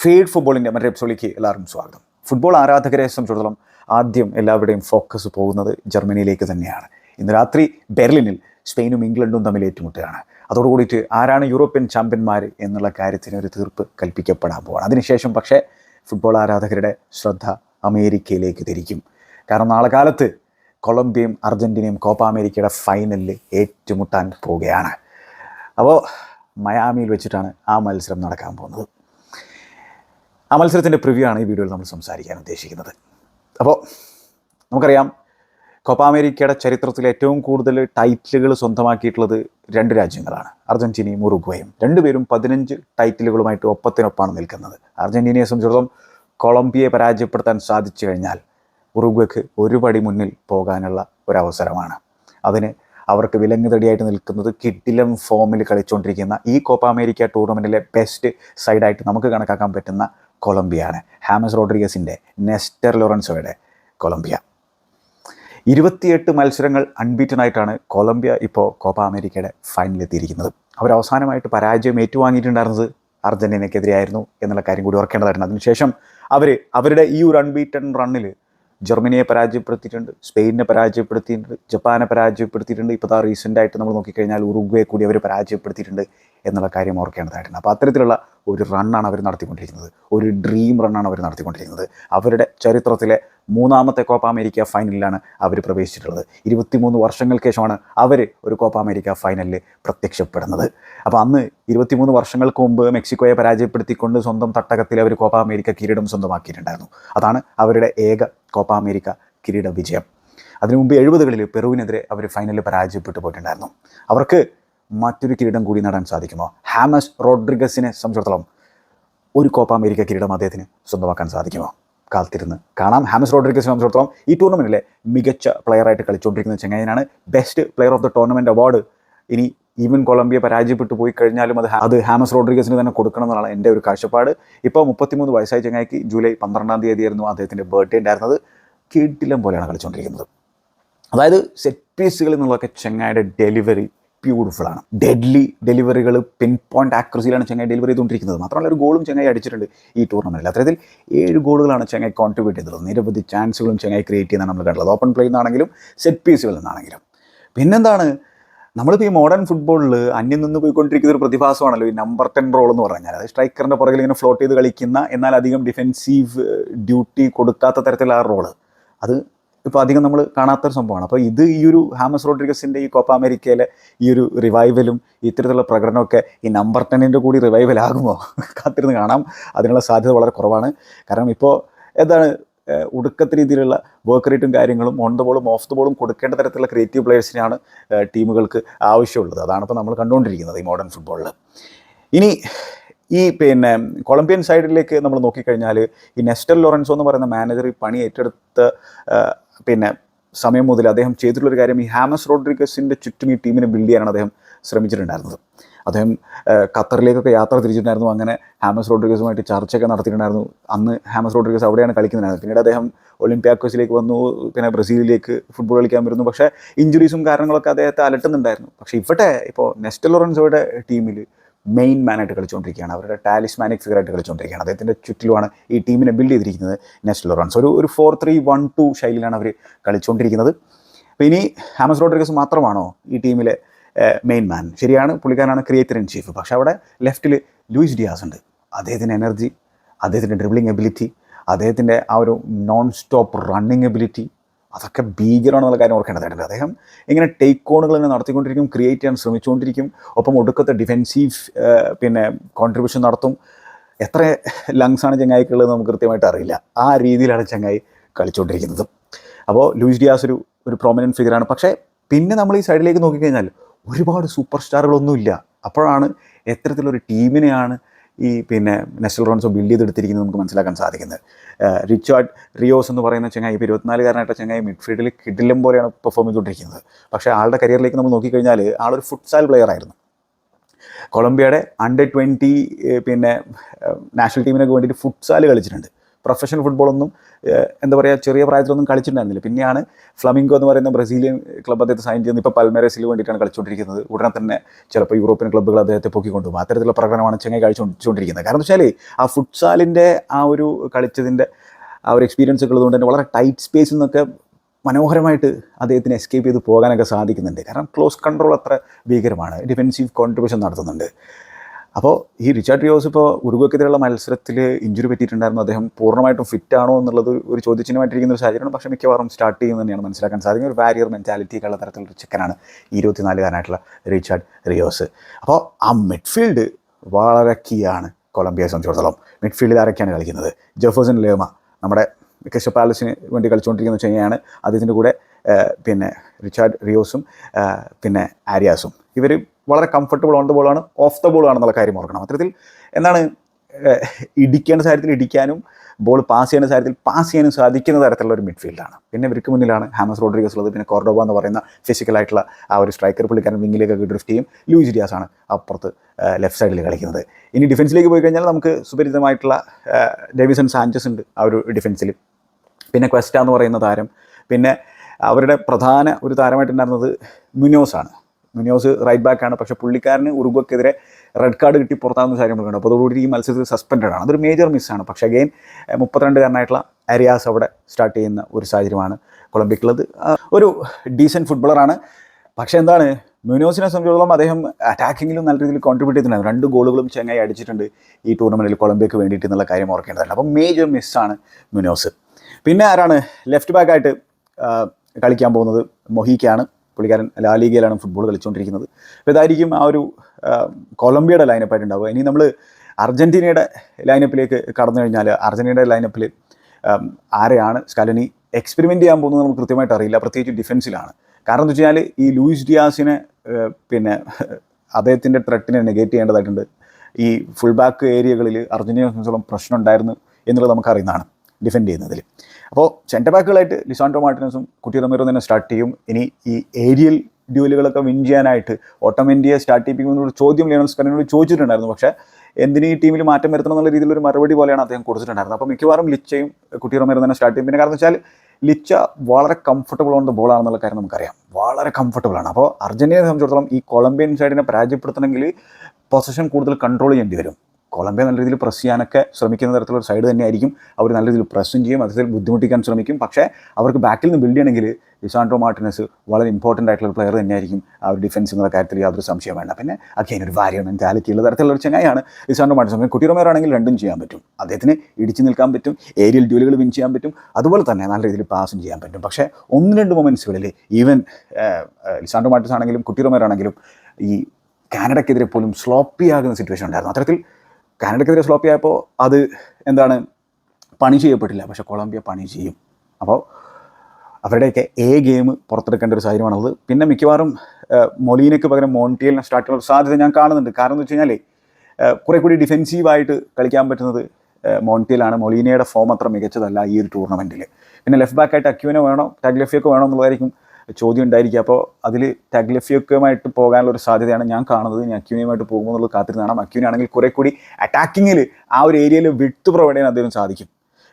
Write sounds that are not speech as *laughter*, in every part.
Feed ഫുട്ബോളിന്റെ മറ്റൊരു എപ്പിസോഡിലേക്ക് എല്ലാവർക്കും സ്വാഗതം. ഫുട്ബോൾ ആരാധകരെ സംബന്ധിച്ചിടത്തോളം ആദ്യം എല്ലാവരുടെയും ഫോക്കസ് പോകുന്നത് ജർമ്മനിയിലേക്ക് തന്നെയാണ്. ഇന്ന് രാത്രി ബെർലിനിൽ സ്പെയിനും ഇംഗ്ലണ്ടും തമ്മിൽ ഏറ്റുമുട്ടുകയാണ്. അതോടുകൂടിയിട്ട് ആരാണ് യൂറോപ്യൻ ചാമ്പ്യന്മാർ എന്നുള്ള കാര്യത്തിന് ഒരു തീർപ്പ് കൽപ്പിക്കപ്പെടാൻ പോവാണ്. അതിനുശേഷം പക്ഷേ ഫുട്ബോൾ ആരാധകരുടെ ശ്രദ്ധ അമേരിക്കയിലേക്ക് തിരിക്കും. കാരണം നാളെ കാലത്ത് കൊളംബിയയും അർജന്റീനയും കോപ്പ അമേരിക്കയുടെ ഫൈനലിൽ ഏറ്റുമുട്ടാൻ പോവുകയാണ്. അപ്പോൾ മയാമിയിൽ വെച്ചിട്ടാണ് ആ മത്സരം നടക്കാൻ പോകുന്നത്. ആ മത്സരത്തിന്റെ പ്രിവ്യൂ ആണ് ഈ വീഡിയോയിൽ നമ്മൾ സംസാരിക്കാൻ ഉദ്ദേശിക്കുന്നത്. അപ്പോൾ നമുക്കറിയാം കോപ്പ അമേരിക്കയുടെ ചരിത്രത്തിൽ ഏറ്റവും കൂടുതൽ ടൈറ്റിലുകൾ സ്വന്തമാക്കിയിട്ടുള്ളത് രണ്ട് രാജ്യങ്ങളാണ്. അർജന്റീനയും ഉറുഗ്വയും. രണ്ടുപേരും പതിനഞ്ച് ടൈറ്റിലുകളുമായിട്ട് ഒപ്പത്തിനൊപ്പാണ് നിൽക്കുന്നത്. അർജന്റീനയെ സംബന്ധിച്ചിടത്തോളം കൊളംബിയയെ പരാജയപ്പെടുത്താൻ സാധിച്ചു കഴിഞ്ഞാൽ ഉറുഗ്വയ്ക്ക് ഒരു പടി മുന്നിൽ പോകാനുള്ള ഒരവസരമാണ്. അതിന് അവർക്ക് വിലങ്ങുതടിയായിട്ട് നിൽക്കുന്നത് കിഡിലം ഫോമിൽ കളിച്ചുകൊണ്ടിരിക്കുന്ന ഈ കോപ്പ അമേരിക്ക ടൂർണമെന്റിലെ ബെസ്റ്റ് സൈഡായിട്ട് നമുക്ക് കണക്കാക്കാൻ പറ്റുന്ന കൊളംബിയയാണ് ഹാമസ് റോഡ്രിഗസിന്റെ നെസ്റ്റർ ലോറൻസോയുടെ കൊളംബിയ. ഇരുപത്തിയെട്ട് മത്സരങ്ങൾ അൺബീറ്റൻ ആയിട്ടാണ് കൊളംബിയ ഇപ്പോൾ കോപ്പ അമേരിക്കയുടെ ഫൈനലിൽ എത്തിയിരിക്കുന്നത്. അവർ അവസാനമായിട്ട് പരാജയം ഏറ്റുവാങ്ങിയിട്ടുണ്ടായിരുന്നത് അർജന്റീനയ്ക്കെതിരെയായിരുന്നു എന്നുള്ള കാര്യം കൂടി ഓർക്കേണ്ടതായിരുന്നു അതിനുശേഷം അവർ അവരുടെ ഈ ഒരു അൺബീറ്റൺ റണ്ണിൽ ജർമ്മനിയെ പരാജയപ്പെടുത്തിയിട്ടുണ്ട് സ്പെയിനെ പരാജയപ്പെടുത്തിയിട്ടുണ്ട് ജപ്പാനെ പരാജയപ്പെടുത്തിയിട്ടുണ്ട്. ഇപ്പോൾ ആ റീസെന്റായിട്ട് നമ്മൾ നോക്കിക്കഴിഞ്ഞാൽ ഉറുഗ്വയെ കൂടി അവർ പരാജയപ്പെടുത്തിയിട്ടുണ്ട്. എന്നുള്ള കാര്യം ഓർക്കേണ്ടതായിട്ടുണ്ട്. അപ്പോൾ അത്തരത്തിലുള്ള ഒരു റണ്ണാണ് അവർ നടത്തിക്കൊണ്ടിരിക്കുന്നത്. ഒരു ഡ്രീം റണ്ണാണ് അവർ നടത്തിക്കൊണ്ടിരിക്കുന്നത്. അവരുടെ ചരിത്രത്തിലെ മൂന്നാമത്തെ കോപ്പ അമേരിക്ക ഫൈനലിലാണ് അവർ പ്രവേശിച്ചിട്ടുള്ളത്. ഇരുപത്തിമൂന്ന് വർഷങ്ങൾക്ക് ശേഷമാണ് അവർ ഒരു കോപ്പ അമേരിക്ക ഫൈനലിൽ പ്രത്യക്ഷപ്പെടുന്നത്. അപ്പോൾ അന്ന് ഇരുപത്തിമൂന്ന് വർഷങ്ങൾക്ക് മുമ്പ് മെക്സിക്കോയെ പരാജയപ്പെടുത്തിക്കൊണ്ട് സ്വന്തം തട്ടകത്തിൽ അവർ കോപ്പ അമേരിക്ക കിരീടം സ്വന്തമാക്കിയിട്ടുണ്ടായിരുന്നു. അതാണ് അവരുടെ ഏക കോപ്പ അമേരിക്ക കിരീട വിജയം. അതിനു മുമ്പ് എഴുപതുകളിൽ പെറുവിനെതിരെ അവർ ഫൈനലിൽ പരാജയപ്പെട്ടു പോയിട്ടുണ്ടായിരുന്നു. അവർക്ക് മറ്റൊരു കിരീടം കൂടി നേടാൻ സാധിക്കുമോ? ഹാമസ് റോഡ്രിഗസിനെ സംബന്ധിച്ചിടത്തോളം ഒരു കോപ്പ അമേരിക്ക കിരീടം അദ്ദേഹത്തിന് സ്വന്തമാക്കാൻ സാധിക്കുമോ? കാത്തിരുന്ന് കാണാം. ഹാമസ് റോഡ്രിഗസിനെ സംബന്ധിച്ചിടത്തോളം ഈ ടൂർണമെന്റിലെ മികച്ച പ്ലെയറായിട്ട് കളിച്ചുകൊണ്ടിരിക്കുന്ന ചെങ്ങായനാണ് best player of the tournament award ഇനി ഈവൻ കൊളംബിയ പരാജയപ്പെട്ടു പോയി കഴിഞ്ഞാലും അത് അത് ഹാമസ് റോഡ്രിഗസിന് തന്നെ കൊടുക്കണം എന്നാണ് എന്റെ ഒരു കാഴ്ചപ്പാട്. ഇപ്പോൾ മുപ്പത്തിമൂന്ന് വയസ്സായ ചെങ്ങായിക്ക് ജൂലൈ പന്ത്രണ്ടാം തീയതിയായിരുന്നു അദ്ദേഹത്തിന്റെ ബർത്ത്ഡേ ഉണ്ടായിരുന്നത്. കിടിലം പോലെയാണ് കളിച്ചുകൊണ്ടിരിക്കുന്നത്. അതായത് സെറ്റ് പീസുകളിൽ നിന്നുള്ളതൊക്കെ ചെങ്ങായുടെ ഡെലിവറി ബ്യൂട്ടിഫുൾ ആണ്. ഡെഡ്ലി ഡെലിവറികൾ പിൻ പോയിന്റ് ആക്രസിയിലാണ് ചെങ്ങായി ഡെലിവറി ചെയ്തുകൊണ്ടിരിക്കുന്നത്. മാത്രമല്ല ഒരു ഗോളും ചെങ്ങായി അടിച്ചിട്ടുണ്ട് ഈ ടൂർണമെന്റിൽ അത്തരത്തിൽ ഏഴ് ഗോളുകളാണ് ചെങ്ങായി കോൺട്രിബ്യൂട്ട് ചെയ്തത്. നിരവധി ചാൻസുകളും ചെങ്ങായി ക്രിയേറ്റ് ചെയ്യുന്നതാണ് നമ്മൾ കണ്ടത്. ഓപ്പൺ പ്ലേയിൽ സെറ്റ് പീസുകളിൽ നിന്നാണെങ്കിലും പിന്നെന്താണ്? നമ്മളിപ്പോൾ ഈ മോഡേൺ ഫുട്ബോളിൽ അന്യം നിന്ന് പോയിക്കൊണ്ടിരിക്കുന്ന ഒരു പ്രതിഭാസമാണല്ലോ ഈ നമ്പർ ടെൻ റോൾ എന്ന് പറഞ്ഞാൽ. അത് സ്ട്രൈക്കറിന്റെ പുറകിൽ ഇങ്ങനെ ഫ്ലോട്ട് ചെയ്ത് കളിക്കുന്ന എന്നാൽ അധികം ഡിഫെൻസീവ് ഡ്യൂട്ടി കൊടുക്കാത്ത തരത്തിലുള്ള ആ റോൾ അത് ഇപ്പോൾ അധികം നമ്മൾ കാണാത്തൊരു സംഭവമാണ്. അപ്പോൾ ഇത് ഈ ഒരു ഹാമസ് റോഡ്രിഗസിന്റെ ഈ കോപ്പ അമേരിക്കയിലെ ഈ ഒരു റിവൈവലും ഇത്തരത്തിലുള്ള പ്രകടനമൊക്കെ ഈ നമ്പർ ടെന്നിന്റെ കൂടി റിവൈവൽ ആകുമോ? *laughs* കാത്തിരുന്ന് കാണാം. അതിനുള്ള സാധ്യത വളരെ കുറവാണ്. കാരണം ഇപ്പോൾ എന്താണ് ഒടുക്കത്തെ രീതിയിലുള്ള വർക്ക് റേറ്റും കാര്യങ്ങളും ഓൺ ദ ബോളും ഓഫ് ദ ബോളും കൊടുക്കേണ്ട തരത്തിലുള്ള ക്രിയേറ്റീവ് പ്ലെയേഴ്സിനാണ് ടീമുകൾക്ക് ആവശ്യമുള്ളത്. അതാണ് ഇപ്പോൾ നമ്മൾ കണ്ടുകൊണ്ടിരിക്കുന്നത് ഈ മോഡേൺ ഫുട്ബോളിൽ ഇനി ഈ പിന്നെ കൊളംബിയൻ സൈഡിലേക്ക് നമ്മൾ നോക്കിക്കഴിഞ്ഞാൽ ഈ നെസ്റ്റൽ ലോറൻസോ എന്ന് പറയുന്ന മാനേജർ ഈ പണി ഏറ്റെടുത്ത പിന്നെ സമയം മുതൽ അദ്ദേഹം ചെയ്തിട്ടുള്ളൊരു കാര്യം ഈ ഹാമസ് റോഡ്രിഗസിന്റെ ചുറ്റും ഈ ടീമിനെ ബിൽഡ് ചെയ്യാനാണ് അദ്ദേഹം ശ്രമിച്ചിട്ടുണ്ടായിരുന്നത്. അദ്ദേഹം ഖത്തറിലേക്കൊക്കെ യാത്ര തിരിച്ചിട്ടുണ്ടായിരുന്നു. അങ്ങനെ ഹാമസ് റോഡ്രിഗസുമായിട്ട് ചർച്ചയൊക്കെ നടത്തിയിട്ടുണ്ടായിരുന്നു. അന്ന് ഹാമസ് റോഡ്രിഗസ് അവിടെയാണ് കളിക്കുന്നുണ്ടായിരുന്നത് പിന്നീട് അദ്ദേഹം ഒളിമ്പ്യാക്കോസിലേക്ക് വന്നു പിന്നെ ബ്രസീലിലേക്ക് ഫുട്ബോൾ കളിക്കാൻ വരുന്നു. പക്ഷേ ഇഞ്ചുറീസും കാരണങ്ങളൊക്കെ അദ്ദേഹത്തെ അലട്ടുന്നുണ്ടായിരുന്നു. പക്ഷേ ഇവിടെ ഇപ്പോൾ നെസ്റ്റൽ ലോറൻസോയുടെ ടീമിൽ മെയിൻ മാനായിട്ട് കളിച്ചുകൊണ്ടിരിക്കുകയാണ്. അവരുടെ ടാലിസ്മാനിക് ഫിഗറായിട്ട് കളിച്ചുകൊണ്ടിരിക്കുകയാണ്. അദ്ദേഹത്തിന്റെ ചുറ്റിലുമാണ് ഈ ടീമിനെ ബിൽഡ് ചെയ്തിരിക്കുന്നത് നാഷണൽ റൺസ് ഒരു ഒരു ഫോർ ത്രീ വൺ ടു ശൈലിയിലാണ് അവർ കളിച്ചുകൊണ്ടിരിക്കുന്നത്. അപ്പോൾ ഇനി ഹാമസ് റോഡ്രിഗസ് മാത്രമാണോ ഈ ടീമിലെ മെയിൻ മാൻ ശരിയാണ് പുള്ളിക്കാരനാണ് ക്രിയേറ്റർ ഇൻ ചീഫ് പക്ഷെ അവിടെ ലെഫ്റ്റിൽ ലൂയിസ് ഡിയാസ് ഉണ്ട്. അദ്ദേഹത്തിന്റെ എനർജി അദ്ദേഹത്തിന്റെ ഡ്രിബിളിംഗ് എബിലിറ്റി അദ്ദേഹത്തിന്റെ ആ ഒരു നോൺ സ്റ്റോപ്പ് റണ്ണിങ് എബിലിറ്റി അതൊക്കെ ഭീകരമാണെന്നുള്ള കാര്യം ഓർക്കേണ്ടതായിട്ടുണ്ട് അദ്ദേഹം ഇങ്ങനെ ടേക്ക് ഓണുകൾ തന്നെ നടത്തിക്കൊണ്ടിരിക്കും ക്രിയേറ്റ് ചെയ്യാൻ ശ്രമിച്ചുകൊണ്ടിരിക്കും ഒപ്പം ഒടുക്കത്തെ ഡിഫെൻസീവ് പിന്നെ കോൺട്രിബ്യൂഷൻ നടത്തും. എത്ര ലങ്സാണ് ചങ്ങായിക്കുള്ളത് നമുക്ക് കൃത്യമായിട്ട് അറിയില്ല. ആ രീതിയിലാണ് ചങ്ങായി കളിച്ചുകൊണ്ടിരിക്കുന്നത്. അപ്പോൾ ലൂയിസ് ഡിയാസ് ഒരു ഒരു പ്രോമിനന്റ് ഫിഗറാണ് പക്ഷേ പിന്നെ നമ്മൾ ഈ സൈഡിലേക്ക് നോക്കിക്കഴിഞ്ഞാൽ ഒരുപാട് സൂപ്പർ സ്റ്റാറുകളൊന്നുമില്ല അപ്പോഴാണ് എത്തരത്തിലൊരു ടീമിനെയാണ് ഈ പിന്നെ നെസ്റ്റൽ റോൺസോ ബിൽഡ് ചെയ്തെടുത്തിരിക്കുന്നത് നമുക്ക് മനസ്സിലാക്കാൻ സാധിക്കുന്നത്. റിച്ചാർഡ് റിയോസ് എന്ന് പറയുന്ന ചങ്ങായി ഇപ്പോൾ ഇരുപത്തിനാലുകാരനായിട്ട് ചങ്ങായി മിഡ്ഫീൽഡിൽ കിഡിലും പോലെയാണ് പെർഫോം ചെയ്തുകൊണ്ടിരിക്കുന്നത്. പക്ഷേ ആളുടെ കരിയറിലേക്ക് നമ്മൾ നോക്കിക്കഴിഞ്ഞാൽ ആളൊരു ഫുട്സാൽ പ്ലെയർ ആയിരുന്നു. കൊളംബിയയുടെ അണ്ടർ ട്വന്റി പിന്നെ നാഷണൽ ടീമിനൊക്കെ വേണ്ടിയിട്ട് ഫുട്സാൽ കളിച്ചിട്ടുണ്ട്. പ്രൊഫഷണൽ ഫുട്ബോളൊന്നും എന്താ പറയുക ചെറിയ പ്രായത്തിലൊന്നും കളിച്ചിട്ടുണ്ടായിരുന്നില്ല. പിന്നെയാണ് ഫ്ലമിംഗോ എന്ന് പറയുന്ന ബ്രസീലിയൻ ക്ലബ്ബ് അദ്ദേഹത്തെ സൈൻ ചെയ്യുന്നത് ഇപ്പോൾ പൽമേരസിൽ വേണ്ടിയിട്ടാണ് കളിച്ചുകൊണ്ടിരിക്കുന്നത്. ഉടനെ തന്നെ ചിലപ്പോൾ യൂറോപ്യൻ ക്ലബ്ബുകൾ അദ്ദേഹത്തെ പൊക്കിക്കൊണ്ടുപോകും അത്തരത്തിലുള്ള പ്രകടനമാണ് ചെങ്ങായി കളിച്ചുകൊണ്ടിരിക്കുന്നത്. കാരണം വെച്ചാൽ ആ ഫുട്സാലിന്റെ ആ ഒരു കളിച്ചതിന്റെ ആ ഒരു എക്സ്പീരിയൻസ് ഒക്കെ ഉള്ളതുകൊണ്ട് തന്നെ വളരെ ടൈറ്റ് സ്പേസിൽ നിന്നൊക്കെ മനോഹരമായിട്ട് അദ്ദേഹത്തിന് എസ്കേപ്പ് ചെയ്ത് പോകാനൊക്കെ സാധിക്കുന്നുണ്ട്. കാരണം ക്ലോസ് കൺട്രോൾ അത്ര ഭീകരമാണ്. ഡിഫെൻസീവ് കോൺട്രിബ്യൂഷൻ നടത്തുന്നുണ്ട്. അപ്പോൾ ഈ റിച്ചാർഡ് റിയോസ് ഇപ്പോൾ ഉറുഗോക്കെതിരെയുള്ള മത്സരത്തിൽ ഇഞ്ചുറി പറ്റിയിട്ടുണ്ടായിരുന്നു. അദ്ദേഹം പൂർണമായിട്ടും ഫിറ്റ് ആണോ എന്നുള്ളത് ഒരു ചോദ്യചിഹ്നമായിട്ടിരിക്കുന്ന ഒരു സാഹചര്യമാണ്. പക്ഷേ മിക്കവാറും സ്റ്റാർട്ട് ചെയ്യുന്നത് തന്നെയാണ് മനസ്സിലാക്കാൻ സാധിക്കുന്നത്. ഒരു വാരിയർ മെന്റാലിറ്റി ഉള്ള തരത്തിലുള്ള ചെക്കനാണ് ഇരുപത്തിനാലുകാരനായിട്ടുള്ള റിച്ചാർഡ് റിയോസ്. അപ്പോൾ ആ മിഡ്ഫീൽഡ് വളരെ കീ ആണ് കൊളംബിയയെ സംബന്ധിച്ചിടത്തോളം. മിഡ്ഫീൽഡിൽ ആരൊക്കെയാണ് കളിക്കുന്നത്? ജെഫേഴ്സൺ ലേമ നമ്മുടെ ക്രിസ്റ്റൽ പാലസിന് വേണ്ടി കളിച്ചുകൊണ്ടിരിക്കുന്ന ചെങ്ങയാണ് അദ്ദേഹത്തിന്റെ കൂടെ പിന്നെ റിച്ചാർഡ് റിയോസും പിന്നെ ആര്യാസും. ഇവർ വളരെ കംഫർട്ടബിൾ ഓൺ ദ ബോളാണ് ഓഫ് ദ ബോളാണെന്നുള്ള കാര്യം ഓർക്കണം. അത്തരത്തിൽ എന്താണ് ഇടിക്കേണ്ട കാര്യത്തിൽ ഇടിക്കാനും ബോൾ പാസ് ചെയ്യുന്ന സാഹചര്യത്തിൽ പാസ് ചെയ്യാനും സാധിക്കുന്ന തരത്തിലുള്ള ഒരു മിഡ്ഫീൽഡാണ് പിന്നെ ഇവർക്ക് മുന്നിലാണ് ഹാമസ് റോഡ്രിഗസ് ഉള്ളത്. പിന്നെ കോർഡോബ എന്ന് പറയുന്ന ഫിസിക്കലായിട്ടുള്ള ആ ഒരു സ്ട്രൈക്കർ പുള്ളിക്കാരൻ വിങ്ങിലേക്ക് ഡ്രിഫ്റ്റ് ചെയ്യും. ലൂയിസ് ഡിയാസ് ആണ് അപ്പുറത്ത് ലെഫ്റ്റ് സൈഡിൽ കളിക്കുന്നത്. ഇനി ഡിഫൻസിലേക്ക് പോയി കഴിഞ്ഞാൽ നമുക്ക് സുപരിചിതമായിട്ടുള്ള ഡേവിസൺ സാഞ്ചസ് ഉണ്ട് ആ ഒരു ഡിഫൻസിൽ പിന്നെ ക്വസ്റ്റ എന്ന് പറയുന്ന താരം. പിന്നെ അവരുടെ പ്രധാന ഒരു താരമായിട്ടുണ്ടായിരുന്നത് മുനോസ് ആണ്. മുനോസ് റൈറ്റ് ബാക്ക് ആണ്. പക്ഷേ പുള്ളിക്കാരന് ഉറുഗ്വക്കെതിരെ റെഡ് കാർഡ് കിട്ടി പുറത്താകുന്ന കാര്യം കണ്ടു അപ്പോൾ അതോടുകൂടി ഈ മത്സരത്തിൽ സസ്പെൻഡഡ് ആണ്. അതൊരു മേജർ മിസ്സാണ് പക്ഷേ അഗെയിൻ മുപ്പത്തിരണ്ടുകാരനായിട്ടുള്ള അരിയാസ് അവിടെ സ്റ്റാർട്ട് ചെയ്യുന്ന ഒരു സാഹചര്യമാണ് കൊളംബിക്കുള്ളത് ഒരു ഡീസന്റ് ഫുട്ബോളറാണ് പക്ഷേ എന്താണ് മ്യൂനോസിനെ സംബന്ധിച്ചിടത്തോളം അദ്ദേഹം അറ്റാക്കിങ്ങിലും നല്ല രീതിയിൽ കോൺട്രിബ്യൂട്ട് ചെയ്തിട്ടുണ്ട്. രണ്ട് ഗോളുകളും ചെങ്ങായി അടിച്ചിട്ടുണ്ട് ഈ ടൂർണമെന്റിൽ കൊളംബിയക്ക് വേണ്ടിയിട്ട് എന്നുള്ള കാര്യം ഓർക്കേണ്ടതല്ല അപ്പം മേജർ മിസ്സാണ് മ്യൂനോസ് പിന്നെ ആരാണ് ലെഫ്റ്റ് ബാക്കായിട്ട് കളിക്കാൻ പോകുന്നത്? മൊഹീക്കാണ് പുള്ളിക്കാരൻ ലാലീഗയിലാണ് ഫുട്ബോൾ കളിച്ചുകൊണ്ടിരിക്കുന്നത് അപ്പോൾ ഇതായിരിക്കും ആ ഒരു കൊളംബിയയുടെ ലൈനപ്പായിട്ടുണ്ടാവുക ഇനി നമ്മൾ അർജന്റീനയുടെ ലൈനപ്പിലേക്ക് കടന്നു കഴിഞ്ഞാൽ അർജന്റീനയുടെ ലൈനപ്പിൽ ആരെയാണ് സ്കാലിനി എക്സ്പെരിമെന്റ് ചെയ്യാൻ പോകുന്നത് നമുക്ക് കൃത്യമായിട്ട് അറിയില്ല. പ്രത്യേകിച്ച് ഡിഫൻസിലാണ് കാരണം എന്താ വെച്ച് കഴിഞ്ഞാൽ ഈ ലൂയിസ് ഡിയാസിനെ പിന്നെ അദ്ദേഹത്തിന്റെ ത്രെട്ടിനെ നെഗേറ്റ് ചെയ്യേണ്ടതായിട്ടുണ്ട്. ഈ ഫുൾ ബാക്ക് ഏരിയകളിൽ അർജന്റീനയെ സംബന്ധിച്ചോളം പ്രശ്നം ഉണ്ടായിരുന്നു എന്നുള്ളത് നമുക്കറിയുന്നതാണ് ഡിഫെൻഡ് ചെയ്യുന്നതിൽ. അപ്പോൾ സെന്റർ ബാക്കുകളായിട്ട് ലിസാൻഡ്രോ മാർട്ടിനസും കുട്ടി റമീറും തന്നെ സ്റ്റാർട്ട് ചെയ്യും. ഇനി ഈ ഏരിയൽ ഡ്യൂലുകളൊക്കെ വിൻ ചെയ്യാനായിട്ട് ഓട്ടോമെന്റിയെ സ്റ്റാർട്ട് ചെയ്യിപ്പിക്കുന്നതിനോട് ചോദ്യം ലിയോണൽ സ്കറിനോട് ചോദിച്ചിട്ടുണ്ടായിരുന്നു. പക്ഷേ എന്തിന് ഈ ടീമിൽ മാറ്റം വരുത്തണം എന്നുള്ള രീതിയിലൊരു മറുപടി പോലെയാണ് അദ്ദേഹം കൊടുത്തിട്ടുണ്ടായിരുന്നത്. അപ്പോൾ മിക്കവാറും ലിച്ചയും കുട്ടി റമീറും തന്നെ സ്റ്റാർട്ട് ചെയ്യും. പിന്നെ കാരണം വെച്ചാൽ ലിച്ച വളരെ കംഫർട്ടബിൾ ഓൺ ദ ബോൾ ആണെന്നുള്ള കാര്യം നമുക്കറിയാം. വളരെ കംഫർട്ടബിൾ ആണ്. അപ്പോൾ അർജന്റീനയെ സംബന്ധിച്ചിടത്തോളം ഈ കൊളംബിയൻ സൈഡിനെ പരാജയപ്പെടുത്തണമെങ്കിൽ പൊസിഷൻ കൂടുതൽ കൺട്രോൾ ചെയ്യേണ്ടി വരും. കൊളംബിയ നല്ല രീതിയിൽ പ്രസ് ചെയ്യാനൊക്കെ ശ്രമിക്കുന്ന തരത്തിലുള്ള സൈഡ് തന്നെയായിരിക്കും അവർ നല്ല രീതിയിൽ പ്രസ്സും ചെയ്യും അതിൽ ബുദ്ധിമുട്ടിക്കാൻ ശ്രമിക്കും. പക്ഷേ അവർക്ക് ബാക്കിൽ നിന്ന് ബിൽഡ് ചെയ്യണമെങ്കിൽ ലിസാൻഡ്രോ മാർട്ടിനസ് വളരെ ഇമ്പോർട്ടന്റ് ആയിട്ടുള്ള പ്ലെയർ തന്നെയായിരിക്കും ആ ഒരു ഡിഫൻസ് എന്നുള്ള കാര്യത്തിൽ യാതൊരു സംശയം വേണ്ട. പിന്നെ അഗൈൻ ഒരു വാരിയർ മെന്റാലിറ്റി ഉള്ള തരത്തിലുള്ള ഒരു ചങ്ങായാണ് ലിസാൻഡ്രോ മാർട്ടിനസ്. പിന്നെ കുട്ടിറോമേറാണെങ്കിൽ രണ്ടും ചെയ്യാൻ പറ്റും. അദ്ദേഹത്തിന് ഇടിച്ചു നിൽക്കാൻ പറ്റും ഏരിയൽ ഡ്യൂലുകൾ വിൻ ചെയ്യാൻ പറ്റും. അതുപോലെ തന്നെ നല്ല രീതിയിൽ പാസും ചെയ്യാൻ പറ്റും. പക്ഷേ ഒന്ന് രണ്ട് മൊമെന്റ്സുകളിൽ ഈവൻ ലിസാൻഡ്രോ മാർട്ടിനസ് ആണെങ്കിലും കുട്ടിറോമേറാണെങ്കിലും ഈ കാനഡക്കെതിരെ പോലും സ്ലോപ്പി ആകുന്ന സിറ്റുവേഷൻ ഉണ്ടായിരുന്നു. അത്തരത്തിൽ കാനഡയ്ക്കെതിരെ സ്ലോപ്പി ആയപ്പോൾ അത് എന്താണ് പണി ചെയ്യപ്പെട്ടില്ല. പക്ഷേ കൊളംബിയ പണി ചെയ്യും. അപ്പോൾ അവരുടെയൊക്കെ എ ഗെയിം പുറത്തെടുക്കേണ്ട ഒരു സാഹചര്യമാണുള്ളത്. പിന്നെ മിക്കവാറും മൊലീനയ്ക്ക് പകരം മോണ്ടിയലിനെ സ്റ്റാർട്ട് ചെയ്യാനുള്ള സാധ്യത ഞാൻ കാണുന്നുണ്ട്. കാരണം എന്ന് വെച്ച് കഴിഞ്ഞാൽ കുറെ കൂടി ഡിഫെൻസീവായിട്ട് കളിക്കാൻ പറ്റുന്നത് മോണ്ടിയലാണ്. മൊലീനയുടെ ഫോം അത്ര മികച്ചതല്ല ഈ ഒരു ടൂർണമെന്റിൽ പിന്നെ ലെഫ്റ്റ് ബാക്കായിട്ട് അക്യൂനെ വേണോ ടാഗ്ലഫിയൊക്കെ വേണോ എന്നുള്ളതായിരിക്കും ചോദ്യം ഉണ്ടായിരിക്കുക അപ്പോൾ അതിൽ ടാഗ്ലഫിയൊക്കെയുമായിട്ട് പോകാനുള്ള ഒരു സാധ്യതയാണ് ഞാൻ കാണുന്നത്. ഞാൻ അക്യൂനിയുമായിട്ട് പോകുമ്പോൾ എന്നുള്ളത് കാത്തിരുന്നാണ്. അക്യൂനാണെങ്കിൽ കുറെ കൂടി അറ്റാക്കിങ്ങിൽ ആ ഒരു ഏരിയയിൽ വിട്ട് പ്രൊവൈഡ് ചെയ്യാൻ അദ്ദേഹം സാധിക്കും.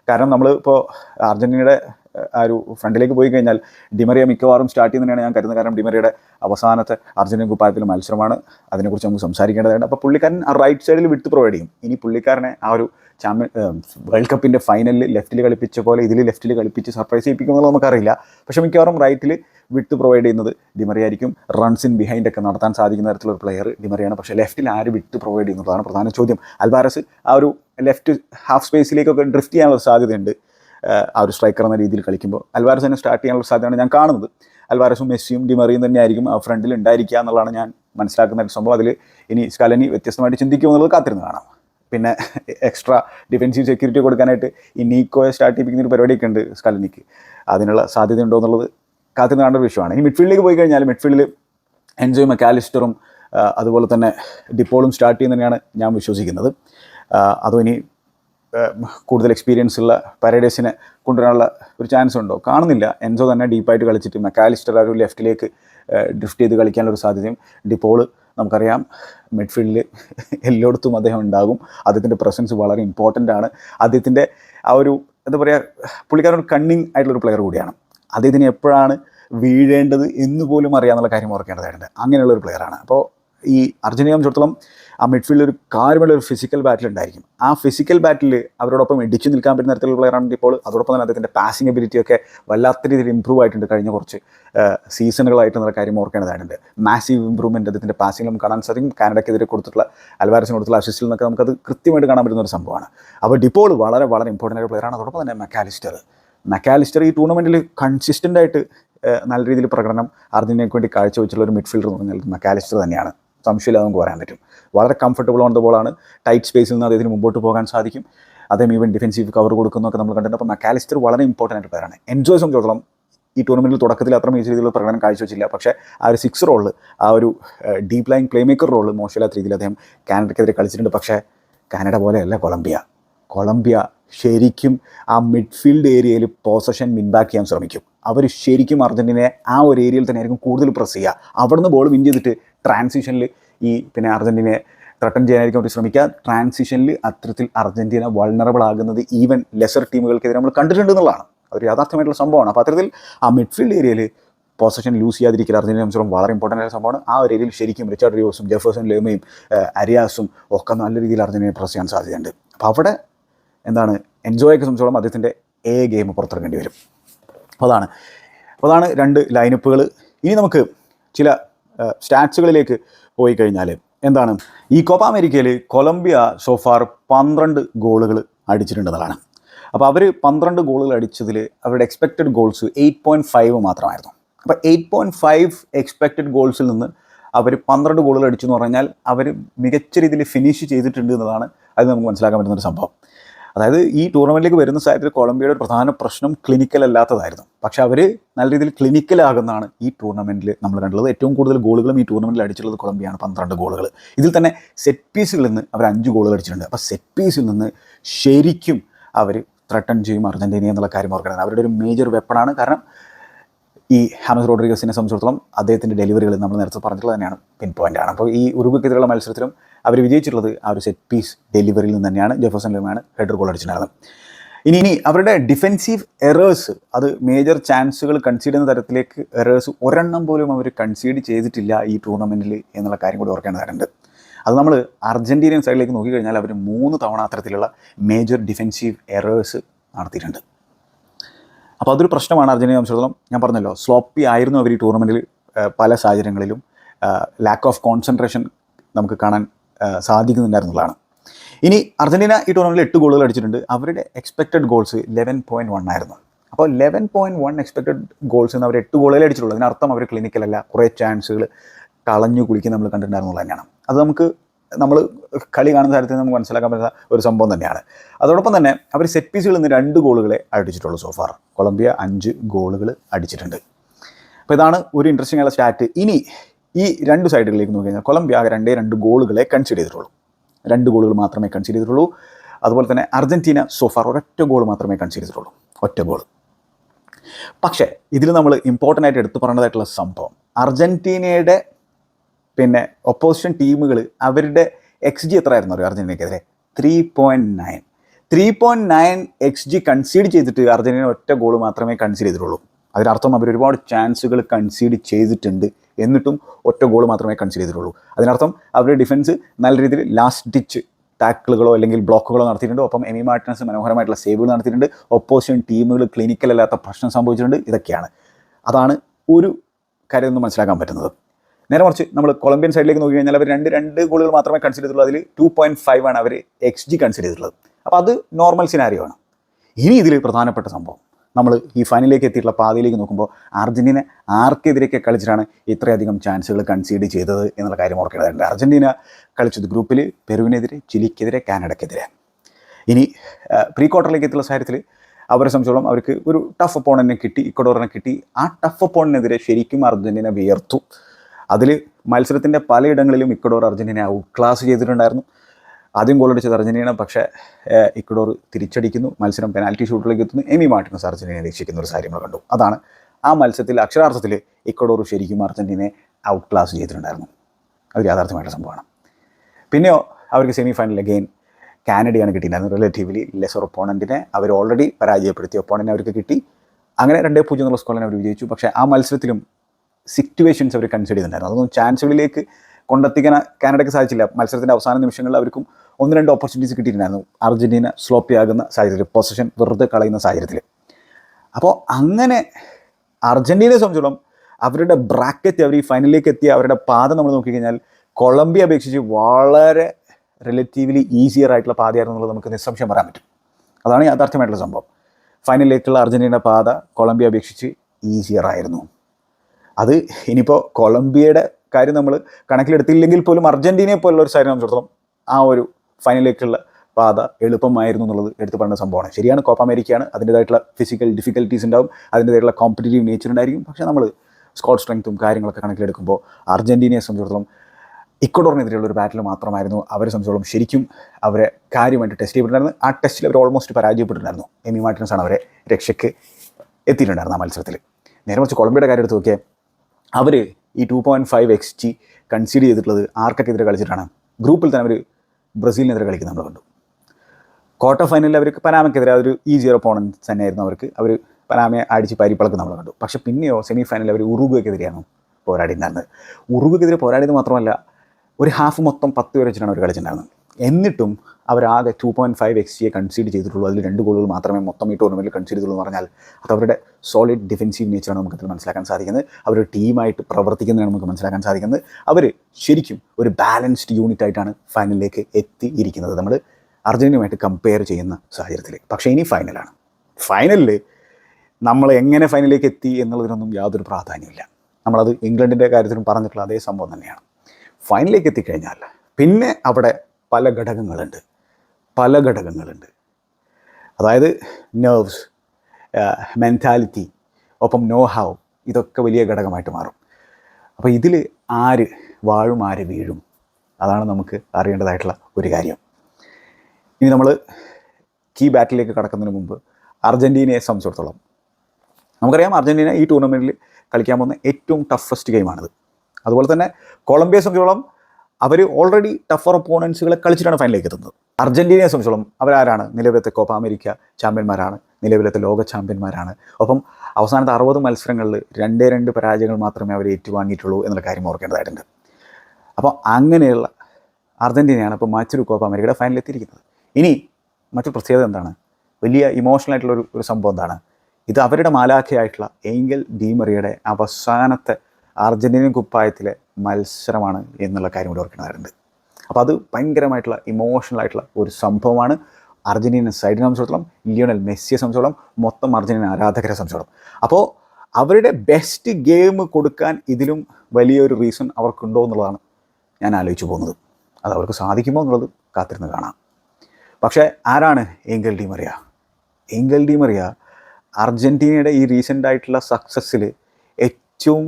കാരണം നമ്മൾ ഇപ്പോൾ അർജന്റീനയുടെ ആ ഒരു ഫ്രണ്ടിലേക്ക് പോയി കഴിഞ്ഞാൽ ഡിമറിയ മിക്കവാറും സ്റ്റാർട്ട് ചെയ്യുന്നതാണ് ഞാൻ കരുതുന്നത്. കാരണം ഡിമറിയുടെ അവസാനത്തെ അർജുനൻ കുപ്പായത്തിൽ മത്സരമാണ്. അതിനെക്കുറിച്ച് നമുക്ക് സംസാരിക്കേണ്ടതായിട്ട് അപ്പോൾ പുള്ളിക്കാരൻ ആ റൈറ്റ് സൈഡിൽ വിട്ട് പ്രൊവൈഡ് ചെയ്യും. ഇനി പുള്ളിക്കാരനെ ആ ഒരു ചാമ്പ്യൻ വേൾഡ് കപ്പിന്റെ ഫൈനലിൽ ലെഫ്റ്റിൽ കളിപ്പിച്ച പോലെ ഇതിൽ ലെഫ്റ്റിൽ കളിപ്പിച്ച് സർപ്രൈസ് ചെയ്യിപ്പിക്കുമെന്നുള്ളത് നമുക്കറിയില്ല. പക്ഷേ മിക്കവാറും റൈറ്റിൽ വിട്ട് പ്രൊവൈഡ് ചെയ്യുന്നത് ഡിമറിയായിരിക്കും റൺസ് ഇൻ ബിഹൈൻഡ് ഒക്കെ നടത്താൻ സാധിക്കുന്ന തരത്തിലുള്ള പ്ലെയർ ഡിമറിയാണ്. പക്ഷേ ലെഫ്റ്റിൽ ആര് വിട്ട് പ്രൊവൈഡ് ചെയ്യുന്നതാണ് പ്രധാന ചോദ്യം. അൽബാരസ് ആ ഒരു ലെഫ്റ്റ് ഹാഫ് സ്പേസിലേക്കൊക്കെ ഡ്രിഫ്റ്റ് ചെയ്യാനുള്ള സാധ്യതയുണ്ട്. ആ ഒരു സ്ട്രൈക്കർ എന്ന രീതിയിൽ കളിക്കുമ്പോൾ അൽവാരസ് തന്നെ സ്റ്റാർട്ട് ചെയ്യാനുള്ള സാധ്യതയാണ് ഞാൻ കാണുന്നത്. അൽവാരസും മെസ്സിയും ഡിമറിയും തന്നെയായിരിക്കും ആ ഫ്രണ്ടിൽ ഉണ്ടായിരിക്കുക എന്നുള്ളതാണ് ഞാൻ മനസ്സിലാക്കുന്ന സംഭവം. അതിൽ ഇനി സ്കലനി വ്യത്യസ്തമായിട്ട് ചിന്തിക്കുമെന്നുള്ളത് കാത്തിരുന്ന് കാണാം. പിന്നെ എക്സ്ട്രാ ഡിഫൻസീവ് സെക്യൂരിറ്റി കൊടുക്കാനായിട്ട് ഈ നീക്കോയെ സ്റ്റാർട്ട് ചെയ്യിപ്പിക്കുന്ന ഒരു പരിപാടിയൊക്കെ ഉണ്ട് സ്കലനിക്ക്. അതിനുള്ള സാധ്യത ഉണ്ടോ എന്നുള്ളത് കാത്തിരുന്ന് കാണേണ്ട ഒരു വിഷയമാണ്. ഇനി മിഡ്ഫീൽഡിലേക്ക് പോയി കഴിഞ്ഞാൽ മിഡ്ഫീൽഡിൽ എൻജോയ് മെക്കാലിസ്റ്ററും അതുപോലെ തന്നെ ഡിപ്പോളും സ്റ്റാർട്ട് ചെയ്യുന്ന തന്നെയാണ് ഞാൻ വിശ്വസിക്കുന്നത്. അതോ ഇനി കൂടുതൽ എക്സ്പീരിയൻസ് ഉള്ള പാരഡൈസിനെ കൊണ്ടുവരാനുള്ള ഒരു ചാൻസ് ഉണ്ടോ? കാണുന്നില്ല. എൻസോ തന്നെ ഡീപ്പായിട്ട് കളിച്ചിട്ട് മെക്കാലിസ്റ്റർ ആ ഒരു ലെഫ്റ്റിലേക്ക് ഡ്രിഫ്റ്റ് ചെയ്ത് കളിക്കാനുള്ള ഒരു സാധ്യതയും ഡിപ്പോൾ നമുക്കറിയാം മിഡ്ഫീൽഡിൽ എല്ലായിടത്തും അദ്ദേഹം ഉണ്ടാകും. അദ്ദേഹത്തിന്റെ പ്രസൻസ് വളരെ ഇമ്പോർട്ടന്റ് ആണ്. അദ്ദേഹത്തിന്റെ ആ ഒരു എന്താ പറയുക പുള്ളിക്കാരൻ ഒരു കണ്ണിങ് ആയിട്ടുള്ളൊരു പ്ലെയർ കൂടിയാണ്. അദ്ദേഹത്തിന് എപ്പോഴാണ് വീഴേണ്ടത് എന്ന് പോലും അറിയാമെന്നുള്ള കാര്യം ഓർക്കേണ്ടതായിട്ടുണ്ട് അങ്ങനെയുള്ള ഒരു പ്ലെയറാണ് അപ്പോൾ ഈ അർജന്റീനയെ സംബന്ധിച്ചിടത്തോളം ആ മിഡ്ഫീൽഡിൽ ഒരു കാര്യമുള്ള ഒരു ഫിസിക്കൽ ബാറ്റിൽ ഉണ്ടായിരിക്കും. ആ ഫിസിക്കൽ ബാറ്റിൽ അവരോടൊപ്പം ഇടിച്ചു നിൽക്കാൻ പറ്റുന്ന തരത്തിലുള്ള പ്ലെയറാണ് ഇപ്പോൾ അതോടൊപ്പം തന്നെ അദ്ദേഹത്തിന്റെ പാസിംഗ് എബിലിറ്റി ഒക്കെ വല്ലാത്ത രീതിയിൽ ഇമ്പ്രൂവ് ആയിട്ടുണ്ട് കഴിഞ്ഞ കുറച്ച് സീസണുകളായിട്ട് കാര്യം ഓർക്കേണ്ടതായിട്ടുണ്ട് മാസീവ് ഇമ്പ്രൂവ്മെന്റ് അദ്ദേഹത്തിന്റെ പാസിംഗ് കാണാൻ സാധിക്കും. കാനഡയ്ക്കെതിരെ കൊടുത്തിട്ടുള്ള അൽവാരസിന് കൊടുത്തുള്ള അസിസ്റ്റിൽ നിന്നൊക്കെ നമുക്കത് കൃത്യമായിട്ട് കാണാൻ പറ്റുന്ന ഒരു സംഭവമാണ്. അപ്പോൾ ഡിപ്പോൾ വളരെ വളരെ ഇമ്പോർട്ടന്റ് ആയ പ്ലെയറാണ് അതോടൊപ്പം തന്നെ മെക്കാലിസ്റ്റർ. മെക്കാലിസ്റ്റർ ഈ ടൂർണമെന്റിൽ കൺസിസ്റ്റന്റ് ആയിട്ട് നല്ല രീതിയിൽ പ്രകടനം അർജന്റീനയ്ക്ക് വേണ്ടി കാഴ്ചവെച്ചുള്ള ഒരു മിഡ്ഫീൽഡർ എന്ന് പറഞ്ഞാൽ മെക്കാലിസ്റ്റർ തന്നെയാണ്. സംശയമില്ലാതെ നമുക്ക് പറയാൻ പറ്റും. വളരെ കംഫർട്ടബിൾ ഓൺ ദ ബോളാണ് ടൈറ്റ് സ്പേസിൽ നിന്ന് അദ്ദേഹത്തിന് മുമ്പോട്ട് പോകാൻ സാധിക്കും. അദ്ദേഹം ഈവൻ ഡിഫൻസീവ് കവർ കൊടുക്കുന്നൊക്കെ നമ്മൾ കണ്ടിട്ടുണ്ട് അപ്പോൾ മക്കാലിസ്റ്റർ വളരെ ഇമ്പോർട്ടന്റ് ആയിട്ട് പ്ലെയറാണ് എൻജോയ് സംബന്ധിച്ചിടത്തോളം ഈ ടൂർണമെന്റിൽ തുടക്കത്തിൽ അത്ര മികച്ച രീതിയിലുള്ള പ്രകടനം കാഴ്ചവെച്ചില്ല. പക്ഷേ ആ ഒരു സിക്സ് റോൾ ആ ഒരു deep line playmaker role മോശമില്ലാത്ത രീതിയിൽ അദ്ദേഹം കാനഡയ്ക്കെതിരെ കളിച്ചിട്ടുണ്ട്. പക്ഷേ കാനഡ പോലെയല്ല കൊളംബിയ. കൊളംബിയ ശരിക്കും ആ മിഡ്ഫീൽഡ് ഏരിയയിൽ പോസഷൻ മിൻബാക്ക് ചെയ്യാൻ ശ്രമിക്കും. അവർ ശരിക്കും അർജന്റീനയെ ആ ഒരു ഏരിയയിൽ തന്നെ ആയിരിക്കും കൂടുതൽ പ്രസ് ചെയ്യുക. അവിടുന്ന് ബോൾ വിൻ ചെയ്തിട്ട് ട്രാൻസിഷനിൽ ഈ പിന്നെ അർജന്റീനയെ റിട്ടേൺ ചെയ്യാനായിരിക്കും അവർ ശ്രമിക്കുക. ട്രാൻസിഷനിൽ അത്തരത്തിൽ അർജന്റീന വൾണറബിൾ ആകുന്നത് ഈവൻ ലെസർ ടീമുകൾക്കെതിരെ നമ്മൾ കണ്ടിട്ടുണ്ട് എന്നുള്ളതാണ്. ഒരു യാഥാർത്ഥ്യമായിട്ടുള്ള സംഭവമാണ്. അപ്പോൾ അത്തരത്തിൽ ആ മിഡ്ഫീൽഡ് ഏരിയയിൽ പൊസിഷൻ ലൂസ് ചെയ്യാതിരിക്കുക അർജന്റീന സംബന്ധിച്ചിടത്തോളം വളരെ ഇമ്പോർട്ടന്റ് ആയ സംഭവമാണ്. ആ ഒരു രീതിയിൽ ശരിക്കും റിച്ചാർഡ് റിയോസും ജെഫേഴ്സൺ ലേമയും അരിയാസും ഒക്കെ നല്ല രീതിയിൽ അർജന്റീനയെ പ്രസ് ചെയ്യാൻ സാധ്യതയുണ്ട്. അപ്പോൾ അവിടെ എന്താണ് എൻജോയൊക്കെ സംബന്ധിച്ചോളം അദ്ദേഹത്തിന്റെ എ ഗെയിം പുറത്തിറങ്ങേണ്ടി വരും. അപ്പോൾ അതാണ് അപ്പോൾ അതാണ് രണ്ട് ലൈനപ്പുകൾ ഇനി നമുക്ക് ചില സ്റ്റാറ്റ്സുകളിലേക്ക് പോയി കഴിഞ്ഞാൽ എന്താണ്? ഈ കോപ്പ അമേരിക്കയിൽ കൊളംബിയ സോഫാർ പന്ത്രണ്ട് ഗോളുകൾ അടിച്ചിട്ടുണ്ടെന്നതാണ് അപ്പോൾ അവർ പന്ത്രണ്ട് ഗോളുകൾ അടിച്ചതിൽ അവരുടെ expected goals eight point five മാത്രമായിരുന്നു. അപ്പോൾ എയ്റ്റ് പോയിന്റ് ഫൈവ് എക്സ്പെക്റ്റഡ് ഗോൾസിൽ നിന്ന് അവർ പന്ത്രണ്ട് ഗോളുകൾ അടിച്ചു എന്ന് പറഞ്ഞാൽ അവർ മികച്ച രീതിയിൽ ഫിനിഷ് ചെയ്തിട്ടുണ്ട് എന്നതാണ് അത് നമുക്ക് മനസ്സിലാക്കാൻ പറ്റുന്ന ഒരു സംഭവം. അതായത് ഈ ടൂർണമെന്റിലേക്ക് വരുന്ന സാഹചര്യത്തിൽ കൊളംബിയയുടെ പ്രധാന പ്രശ്നം ക്ലിനിക്കൽ അല്ലാത്തതായിരുന്നു. പക്ഷെ അവർ നല്ല രീതിയിൽ ക്ലിനിക്കലാകുന്നതാണ് ഈ ടൂർണമെന്റിൽ നമ്മൾ കണ്ടുള്ളത് ഏറ്റവും കൂടുതൽ ഗോളുകളും ഈ ടൂർണമെന്റിൽ അടിച്ചിട്ടുള്ളത് കൊളംബിയാണ് പന്ത്രണ്ട് ഗോളുകൾ ഇതിൽ തന്നെ സെറ്റ് പീസിൽ നിന്ന് അവർ അഞ്ച് ഗോളുകൾ അടിച്ചിട്ടുണ്ട്. അപ്പോൾ സെറ്റ് പീസിൽ നിന്ന് ശരിക്കും അവർ ത്രട്ടൺ ചെയ്യും അർജന്റീന എന്നുള്ള കാര്യം ഓർക്കണം അവരുടെ ഒരു മേജർ വെപ്പണാണ് കാരണം ഈ ഹാമസ് റോഡ്രിഗസിനെ സംബന്ധിച്ചിടത്തോളം അദ്ദേഹത്തിന്റെ ഡെലിവറികൾ നമ്മൾ നേരത്തെ പറഞ്ഞിട്ടുള്ളത് തന്നെയാണ് പിൻ പോയിന്റാണ് അപ്പോൾ ഈ ഉറുഗുക്കെതിരെയുള്ള മത്സരത്തിലും അവർ വിജയിച്ചിട്ടുള്ളത് ആ ഒരു സെറ്റ് പീസ് ഡെലിവറിയിൽ നിന്ന് തന്നെയാണ് ജെഫേഴ്സൺ ലെമാണ് ഹെഡർ ഗോൾ അടിച്ചിട്ടുണ്ടായിരുന്നത്. ഇനി ഇനി അവരുടെ ഡിഫെൻസീവ് എറേഴ്സ് അത് മേജർ ചാൻസുകൾ കൺസീഡ് ചെയ്യുന്ന തരത്തിലേക്ക് എറേഴ്സ് ഒരെണ്ണം പോലും അവർ കൺസീഡ് ചെയ്തിട്ടില്ല ഈ ടൂർണമെന്റിൽ എന്നുള്ള കാര്യം കൂടി ഓർക്കേണ്ടതായിട്ടുണ്ട് അത് നമ്മൾ അർജന്റീനിയൻ സൈഡിലേക്ക് നോക്കിക്കഴിഞ്ഞാൽ അവർ മൂന്ന് തവണ അത്തരത്തിലുള്ള മേജർ ഡിഫെൻസീവ് എറേഴ്സ് നടത്തിയിട്ടുണ്ട്. അപ്പോൾ അതൊരു പ്രശ്നമാണ് അർജന്റീന സംബന്ധിച്ചിടത്തോളം. ഞാൻ പറഞ്ഞല്ലോ സ്ലോപ്പി ആയിരുന്നു അവർ ഈ ടൂർണമെന്റിൽ പല സാഹചര്യങ്ങളിലും. ലാക്ക് ഓഫ് കോൺസെൻട്രേഷൻ നമുക്ക് കാണാൻ സാധിക്കുന്നുണ്ടായിരുന്നുള്ളതാണ്. ഇനി അർജന്റീന ഈ ടൂർണമെന്റിൽ എട്ട് ഗോളുകൾ അടിച്ചിട്ടുണ്ട്. അവരുടെ expected goals eleven point one ആയിരുന്നു. അപ്പോൾ eleven point one expected goals എന്ന് അവർ എട്ട് ഗോളുകൾ അടിച്ചിട്ടുള്ളൂ. അതിനർത്ഥം അവർ ക്ലിനിക്കലല്ല കുറേ ചാൻസുകൾ കളഞ്ഞു കുളിക്കുന്ന നമ്മൾ കണ്ടിട്ടുണ്ടായിരുന്നുള്ളത് തന്നെയാണ് അത് നമുക്ക് നമ്മൾ കളി കാണുന്ന കാര്യത്തിൽ നമുക്ക് മനസ്സിലാക്കാൻ പറ്റുന്ന ഒരു സംഭവം തന്നെയാണ്. അതോടൊപ്പം തന്നെ അവർ സെറ്റ് പീസുകളിൽ നിന്ന് രണ്ട് ഗോളുകളെ അടിച്ചിട്ടുള്ളൂ സോഫാർ കൊളംബിയ അഞ്ച് ഗോളുകൾ അടിച്ചിട്ടുണ്ട്. അപ്പോൾ ഇതാണ് ഒരു ഇൻട്രസ്റ്റിംഗ് ആയ സ്റ്റാറ്റ് ഇനി ഈ രണ്ട് സൈഡുകളിലേക്ക് നോക്കി കഴിഞ്ഞാൽ കൊളംബിയ രണ്ടേ രണ്ട് ഗോളുകളെ കൺസിഡർ ചെയ്തിട്ടുള്ളൂ. രണ്ട് ഗോളുകൾ മാത്രമേ കൺസിഡർ ചെയ്തിട്ടുള്ളൂ. അതുപോലെ തന്നെ അർജന്റീന സോഫാർ ഒരൊറ്റ ഗോൾ മാത്രമേ കൺസിഡർ ചെയ്തിട്ടുള്ളൂ. ഒറ്റ ഗോൾ. പക്ഷേ ഇതിൽ നമ്മൾ ഇമ്പോർട്ടന്റ് ആയിട്ട് എടുത്തു പറയേണ്ടതായിട്ടുള്ള സംഭവം. അർജന്റീനയുടെ പിന്നെ ഒപ്പോസിഷൻ ടീമുകൾ അവരുടെ എക്സ് ജി എത്രയായിരുന്നു അറിയോ അർജന്റീനയ്ക്കെതിരെ three point nine three point nine X G concede ചെയ്തിട്ട് അർജന്റീന ഒറ്റ ഗോൾ മാത്രമേ കൺസീഡ് ചെയ്തിട്ടുള്ളൂ. അതിനർത്ഥം അവർ ഒരുപാട് ചാൻസുകൾ കൺസീഡ് ചെയ്തിട്ടുണ്ട് എന്നിട്ടും ഒറ്റ ഗോൾ മാത്രമേ കൺസീഡ് ചെയ്തിട്ടുള്ളൂ. അതിനർത്ഥം അവരുടെ ഡിഫൻസ് നല്ല രീതിയിൽ ലാസ്റ്റ് ഡിച്ച് ടാക്കിളുകളോ അല്ലെങ്കിൽ ബ്ലോക്കുകളോ നടത്തിയിട്ടുണ്ട്. ഒപ്പം എമി മാർട്ടിനസ് മനോഹരമായിട്ടുള്ള സേവുകൾ നടത്തിയിട്ടുണ്ട്. ഒപ്പോസിഷൻ ടീമുകൾ ക്ലിനിക്കലല്ലാത്ത പ്രശ്നം സംഭവിച്ചിട്ടുണ്ട്. ഇതൊക്കെയാണ്. അതാണ് ഒരു കാര്യം ഒന്ന് മനസ്സിലാക്കാൻ പറ്റുന്നത്. നേരെ മറിച്ച് നമ്മൾ കൊളംബിയൻ സൈഡിലേക്ക് നോക്കി കഴിഞ്ഞാൽ അവർ രണ്ട് രണ്ട് ഗോളുകൾ മാത്രമേ കൺസിഡർ ചെയ്തിട്ടുള്ളൂ. അതിൽ ടു പോയിന്റ് ഫൈവ് ആണ് അവർ എക്സ് ജി കൺസിഡർ ചെയ്തിട്ടുള്ളത്. അപ്പോൾ അത് നോർമൽ സിനാരിയോ ആണ്. ഇനി ഇതിൽ പ്രധാനപ്പെട്ട സംഭവം. നമ്മൾ ഈ ഫൈനലിലേക്ക് എത്തിയിട്ടുള്ള പാതയിലേക്ക് നോക്കുമ്പോൾ അർജന്റീന ആർക്കെതിരെയൊക്കെ കളിച്ചിട്ടാണ് ഇത്രയധികം ചാൻസുകൾ കൺസീഡ് ചെയ്തത് എന്നുള്ള കാര്യം ഓർക്കേണ്ടതുണ്ട് അർജന്റീന കളിച്ചത് ഗ്രൂപ്പിൽ പെറുവിനെതിരെ ചിലിക്കെതിരെ കാനഡക്കെതിരെ. ഇനി പ്രീ ക്വാർട്ടറിലേക്ക് എത്തിയുള്ള സാഹചര്യത്തിൽ അവരെ സംബന്ധിച്ചോളം അവർക്ക് ഒരു ടഫ് ഒപ്പോണനെ കിട്ടി ഇക്കഡോറിനെ കിട്ടി. ആ ടഫ് ഒപ്പോണിനെതിരെ ശരിക്കും അർജന്റീന വിയർത്തു. അതിൽ മത്സരത്തിന്റെ പലയിടങ്ങളിലും ഇക്വഡോർ അർജന്റീന ഔട്ട് ക്ലാസ് ചെയ്തിട്ടുണ്ടായിരുന്നു. ആദ്യം ഗോളടിച്ചത് അർജന്റീന പക്ഷേ ഇക്വഡോർ തിരിച്ചടിക്കുന്നു. മത്സരം പെനാൽറ്റി ഷൂട്ടിലേക്ക് എത്തുന്നു. എമി മാർട്ടിനസ് അർജന്റീനയെ രക്ഷിക്കുന്ന ഒരു കാര്യം കണ്ടു. അതാണ് ആ മത്സരത്തിൽ അക്ഷരാർത്ഥത്തിൽ ഇക്വഡോർ ശരിക്കും അർജന്റീനയെ ഔട്ട് ക്ലാസ് ചെയ്തിട്ടുണ്ടായിരുന്നു. അത് യാഥാർത്ഥ്യമായിട്ടുള്ള സംഭവമാണ്. പിന്നെയോ അവർക്ക് സെമി ഫൈനൽ അഗെയിൻ കാനഡയാണ് കിട്ടിയിട്ടുണ്ടായിരുന്നത്. റിലേറ്റീവ്ലി ലെസർ ഒപ്പോണന്റിനെ അവർ ഓൾറെഡി പരാജയപ്പെടുത്തി. ഒപ്പോണന്റിനെ അവർക്ക് കിട്ടി. അങ്ങനെ രണ്ടേ പൂജ്യം എന്നുള്ള സ്കോറിനെ അവർ വിജയിച്ചു. പക്ഷേ ആ മത്സരത്തിലും സിറ്റുവേഷൻസ് അവർ കൺസിഡർ ചെയ്തിട്ടുണ്ടായിരുന്നു. അതൊന്നും ചാൻസുകളിലേക്ക് കൊണ്ടെത്തിക്കാൻ കാനഡയ്ക്ക് സാധിച്ചില്ല. മത്സരത്തിന്റെ അവസാന നിമിഷങ്ങളിൽ അവർക്കും ഒന്ന് രണ്ട് ഓപ്പർച്യൂണിറ്റീസ് കിട്ടിയിട്ടുണ്ടായിരുന്നു. അർജന്റീന സ്ലോപ്പി ആകുന്ന സാഹചര്യത്തിൽ പൊസിഷൻ വെറുതെ കളയുന്ന സാഹചര്യത്തിൽ. അപ്പോൾ അങ്ങനെ അർജന്റീനയെ സംബന്ധിച്ചോളം അവരുടെ ബ്രാക്കറ്റ് അവർ ഈ ഫൈനലിലേക്ക് എത്തിയ അവരുടെ പാത നമ്മൾ നോക്കിക്കഴിഞ്ഞാൽ കൊളംബിയ അപേക്ഷിച്ച് വളരെ റിലേറ്റീവ്ലി ഈസിയർ ആയിട്ടുള്ള പാതയായിരുന്നു എന്നുള്ളത് നമുക്ക് നിസ്സംശയം പറയാൻ പറ്റും. അതാണ് യാഥാർത്ഥ്യമായിട്ടുള്ള സംഭവം. ഫൈനലിലേക്കുള്ള അർജന്റീനയുടെ പാത കൊളംബിയ അപേക്ഷിച്ച് ഈസിയർ ആയിരുന്നു. അത് ഇനിയിപ്പോൾ കൊളംബിയയുടെ കാര്യം നമ്മൾ കണക്കിലെടുത്തില്ലെങ്കിൽ പോലും അർജന്റീനയെ പോലുള്ള ഒരു സാരി സംബന്ധിച്ചിടത്തോളം ആ ഒരു ഫൈനലിലേക്കുള്ള പാത എളുപ്പമായിരുന്നു എന്നുള്ളത് എടുത്തു പറഞ്ഞ സംഭവമാണ്. ശരിയാണ് കോപ്പ അമേരിക്കയാണ്. അതിന്റേതായിട്ടുള്ള ഫിസിക്കൽ ഡിഫിക്കൽട്ടീസ് ഉണ്ടാവും. അതിന്റേതായിട്ടുള്ള കോമ്പറ്റേറ്റീവ് നേച്ചർ ഉണ്ടായിരിക്കും. പക്ഷേ നമ്മൾ സ്കോട്ട് സ്ട്രെങ്ത്തും കാര്യങ്ങളൊക്കെ കണക്കിലെടുക്കുമ്പോൾ അർജന്റീനയെ സംബന്ധിച്ചിടത്തോളം ഇക്വഡോറിനെതിരെയുള്ള ഒരു ബാറ്റിൽ മാത്രമായിരുന്നു അവരെ സംബന്ധിച്ചോളം ശരിക്കും അവരെ കാര്യമായിട്ട് ടെസ്റ്റ് ചെയ്തിട്ടുണ്ടായിരുന്നു ആ ടെസ്റ്റിൽ അവർ ഓൾമോസ്റ്റ് പരാജയപ്പെട്ടിട്ടുണ്ടായിരുന്നു. എമി മാർട്ടിൻസ് ആണ് അവരെ രക്ഷയ്ക്ക് എത്തിയിട്ടുണ്ടായിരുന്നു ആ മത്സരത്തിൽ നേരെ മറിച്ച് കൊളംബിയയുടെ കാര്യം എടുത്ത് നോക്കിയാൽ അവർ ഈ two point five X G concede ചെയ്തിട്ടുള്ളത് ആർക്കൊക്കെതിരെ കളിച്ചിട്ടാണ്? ഗ്രൂപ്പിൽ തന്നെ അവർ ബ്രസീലിനെതിരെ കളിക്കുന്നത് നമ്മൾ കണ്ടു. ക്വാർട്ടർ ഫൈനലിൽ അവർക്ക് പനാമയ്ക്കെതിരെ അതൊരു ഈസിയർ ഒപ്പോണൻസ് തന്നെയായിരുന്നു അവർക്ക്. അവർ പനാമയെ അടിച്ച് പരിപ്പളക്ക് നമ്മൾ കണ്ടു. പക്ഷേ പിന്നെയോ സെമി ഫൈനലിൽ അവർ ഉറുഗ്വയ്ക്കെതിരെയാണ് പോരാടിയിട്ടുണ്ടായിരുന്നത് ഉറുഗ്വയ്ക്കെതിരെ പോരാടിയത് മാത്രമല്ല ഒരു ഹാഫ് മൊത്തം പത്ത് പേര് വെച്ചിട്ടാണ് അവർ കളിച്ചിട്ടുണ്ടായിരുന്നത്. എന്നിട്ടും അവരാകെ ടു പോയിന്റ് ഫൈവ് എക്സ് ജിയെ കൺസീഡ് ചെയ്തിട്ടുള്ളൂ. അതിൽ രണ്ട് ഗോളുകൾ മാത്രമേ മൊത്തം ഈ ടൂർണമെന്റിൽ കൺസീഡ് ചെയ്തുള്ളൂ എന്ന് പറഞ്ഞാൽ അത് അവരുടെ സോളിഡ് ഡിഫൻസീവ് നേച്ചറാണ് നമുക്ക് നമുക്കതിൽ മനസ്സിലാക്കാൻ സാധിക്കുന്നത്. അവർ ടീമായിട്ട് പ്രവർത്തിക്കുന്നതാണ് നമുക്ക് മനസ്സിലാക്കാൻ സാധിക്കുന്നത്. അവർ ശരിക്കും ഒരു ബാലൻസ്ഡ് യൂണിറ്റ് ആയിട്ടാണ് ഫൈനലിലേക്ക് എത്തിയിരിക്കുന്നത്. നമ്മൾ അർജന്റീനയുമായിട്ട് കമ്പയർ ചെയ്യുന്ന സാഹചര്യത്തിൽ പക്ഷേ ഇനി ഫൈനലാണ് ഫൈനലിൽ നമ്മൾ എങ്ങനെ ഫൈനലിലേക്ക് എത്തി എന്നുള്ളതിനൊന്നും യാതൊരു പ്രാധാന്യമില്ല നമ്മളത് ഇംഗ്ലണ്ടിന്റെ കാര്യത്തിലും പറഞ്ഞിട്ടുള്ള അതേ സംഭവം തന്നെയാണ്. ഫൈനലിലേക്ക് എത്തിക്കഴിഞ്ഞാൽ പിന്നെ അവിടെ പല ഘടകങ്ങളുണ്ട്. പല ഘടകങ്ങളുണ്ട്. അതായത് നെർവ്സ് മെന്റാലിറ്റി ഒപ്പം നോ ഹൗ ഇതൊക്കെ വലിയ ഘടകമായിട്ട് മാറും. അപ്പോൾ ഇതിൽ ആര് വാഴും ആര് വീഴും? അതാണ് നമുക്ക് അറിയേണ്ടതായിട്ടുള്ള ഒരു കാര്യം. ഇനി നമ്മൾ കീ ബാറ്റിലേക്ക് കടക്കുന്നതിന് മുമ്പ് അർജന്റീനയെ സംബന്ധിച്ചിടത്തോളം നമുക്കറിയാം അർജന്റീന ഈ ടൂർണമെന്റിൽ കളിക്കാൻ പോകുന്ന ഏറ്റവും ടഫസ്റ്റ് ഗെയിമാണിത് അതുപോലെ തന്നെ കൊളംബിയയെ സംബന്ധിച്ചോളം അവർ ഓൾറെഡി ടഫർ ഒപ്പോണൻസുകളെ കളിച്ചിട്ടാണ് ഫൈനലിലേക്ക് എത്തുന്നത്. അർജന്റീനയെ സംബന്ധിച്ചോളം അവരാരാണ്? നിലവിലത്തെ കോപ്പ അമേരിക്ക ചാമ്പ്യന്മാരാണ് നിലവിലത്തെ ലോക ചാമ്പ്യന്മാരാണ് ഒപ്പം അവസാനത്തെ അറുപത് മത്സരങ്ങളിൽ രണ്ടേ രണ്ട് പരാജയങ്ങൾ മാത്രമേ അവർ ഏറ്റുവാങ്ങിയിട്ടുള്ളൂ എന്നുള്ള കാര്യം ഓർക്കേണ്ടതായിട്ടുണ്ട്. അപ്പോൾ അങ്ങനെയുള്ള അർജന്റീനയാണ് ഇപ്പോൾ മറ്റൊരു കോപ്പ അമേരിക്കയുടെ ഫൈനലിൽ എത്തിയിരിക്കുന്നത്. ഇനി മറ്റൊരു പ്രത്യേകത എന്താണ്? വലിയ ഇമോഷണൽ ആയിട്ടുള്ള ഒരു ഒരു സംഭവം എന്താണ്? ഇത് അവരുടെ മാലാഖയായിട്ടുള്ള ഏങ്കൽ ഡീമറിയുടെ അവസാനത്തെ അർജന്റീനിയൻ കുപ്പായത്തിലെ മത്സരമാണ് എന്നുള്ള കാര്യം കൂടി ഓർക്കേണ്ടതായിട്ടുണ്ട് അപ്പോൾ അത് ഭയങ്കരമായിട്ടുള്ള ഇമോഷണൽ ആയിട്ടുള്ള ഒരു സംഭവമാണ്. അർജന്റീന സൈഡിനെ സംബന്ധിച്ചിടത്തോളം ലിയോണൽ മെസ്സിയെ സംബന്ധിച്ചിടത്തോളം മൊത്തം അർജന്റീന ആരാധകരെ സംബന്ധിച്ചിടത്തോളം. അപ്പോൾ അവരുടെ ബെസ്റ്റ് ഗെയിം കൊടുക്കാൻ ഇതിലും വലിയൊരു റീസൺ അവർക്കുണ്ടോ എന്നുള്ളതാണ് ഞാൻ ആലോചിച്ചു പോകുന്നത്. അത് അവർക്ക് സാധിക്കുമോ എന്നുള്ളത് കാത്തിരുന്ന് കാണാം. പക്ഷേ ആരാണ് ഏങ്കൽ ഡിമറിയ ഏങ്കൽ ഡിമറിയ അർജന്റീനയുടെ ഈ റീസെന്റ് ആയിട്ടുള്ള സക്സസ്സിൽ ഏറ്റവും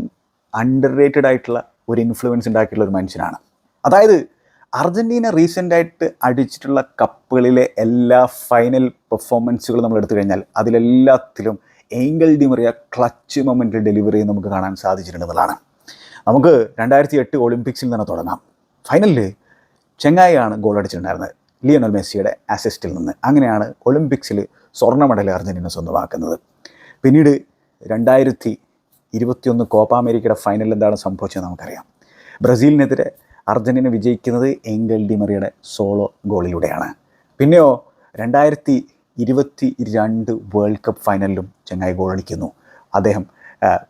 അണ്ടർ റേറ്റഡ് ആയിട്ടുള്ള ഒരു ഇൻഫ്ലുവൻസ് ഉണ്ടാക്കിയിട്ടുള്ള ഒരു മനുഷ്യനാണ്. അതായത് അർജന്റീന റീസെന്റായിട്ട് അടിച്ചിട്ടുള്ള കപ്പുകളിലെ എല്ലാ ഫൈനൽ പെർഫോമൻസുകളും നമ്മൾ എടുത്തു കഴിഞ്ഞാൽ അതിലെല്ലാത്തിലും ഏങ്കൽ ഡിമറിയ ക്ലച്ച് മൊമെന്റിൽ ഡെലിവറി നമുക്ക് കാണാൻ സാധിച്ചിട്ടുണ്ടെന്നുള്ളതാണ് നമുക്ക് രണ്ടായിരത്തി എട്ട് ഒളിമ്പിക്സിൽ തന്നെ തുടങ്ങാം. ഫൈനലിൽ ചെങ്ങായിയാണ് ഗോൾ അടിച്ചിട്ടുണ്ടായിരുന്നത്. ലിയോണൽ മെസ്സിയുടെ അസിസ്റ്റിൽ നിന്ന്. അങ്ങനെയാണ് ഒളിമ്പിക്സിൽ സ്വർണ മെഡൽ അർജന്റീന സ്വന്തമാക്കുന്നത്. പിന്നീട് രണ്ടായിരത്തി ഇരുപത്തിയൊന്ന് കോപ്പ അമേരിക്കയുടെ ഫൈനലിൽ എന്താണ് സംഭവിച്ചത് നമുക്കറിയാം. ബ്രസീലിനെതിരെ അർജന്റീന വിജയിക്കുന്നത് എങ്കൽ ഡിമറിയുടെ സോളോ ഗോളിലൂടെയാണ്. പിന്നെയോ രണ്ടായിരത്തി ഇരുപത്തി രണ്ട് വേൾഡ് കപ്പ് ഫൈനലിലും ചെങ്ങായി ഗോളടിക്കുന്നു അദ്ദേഹം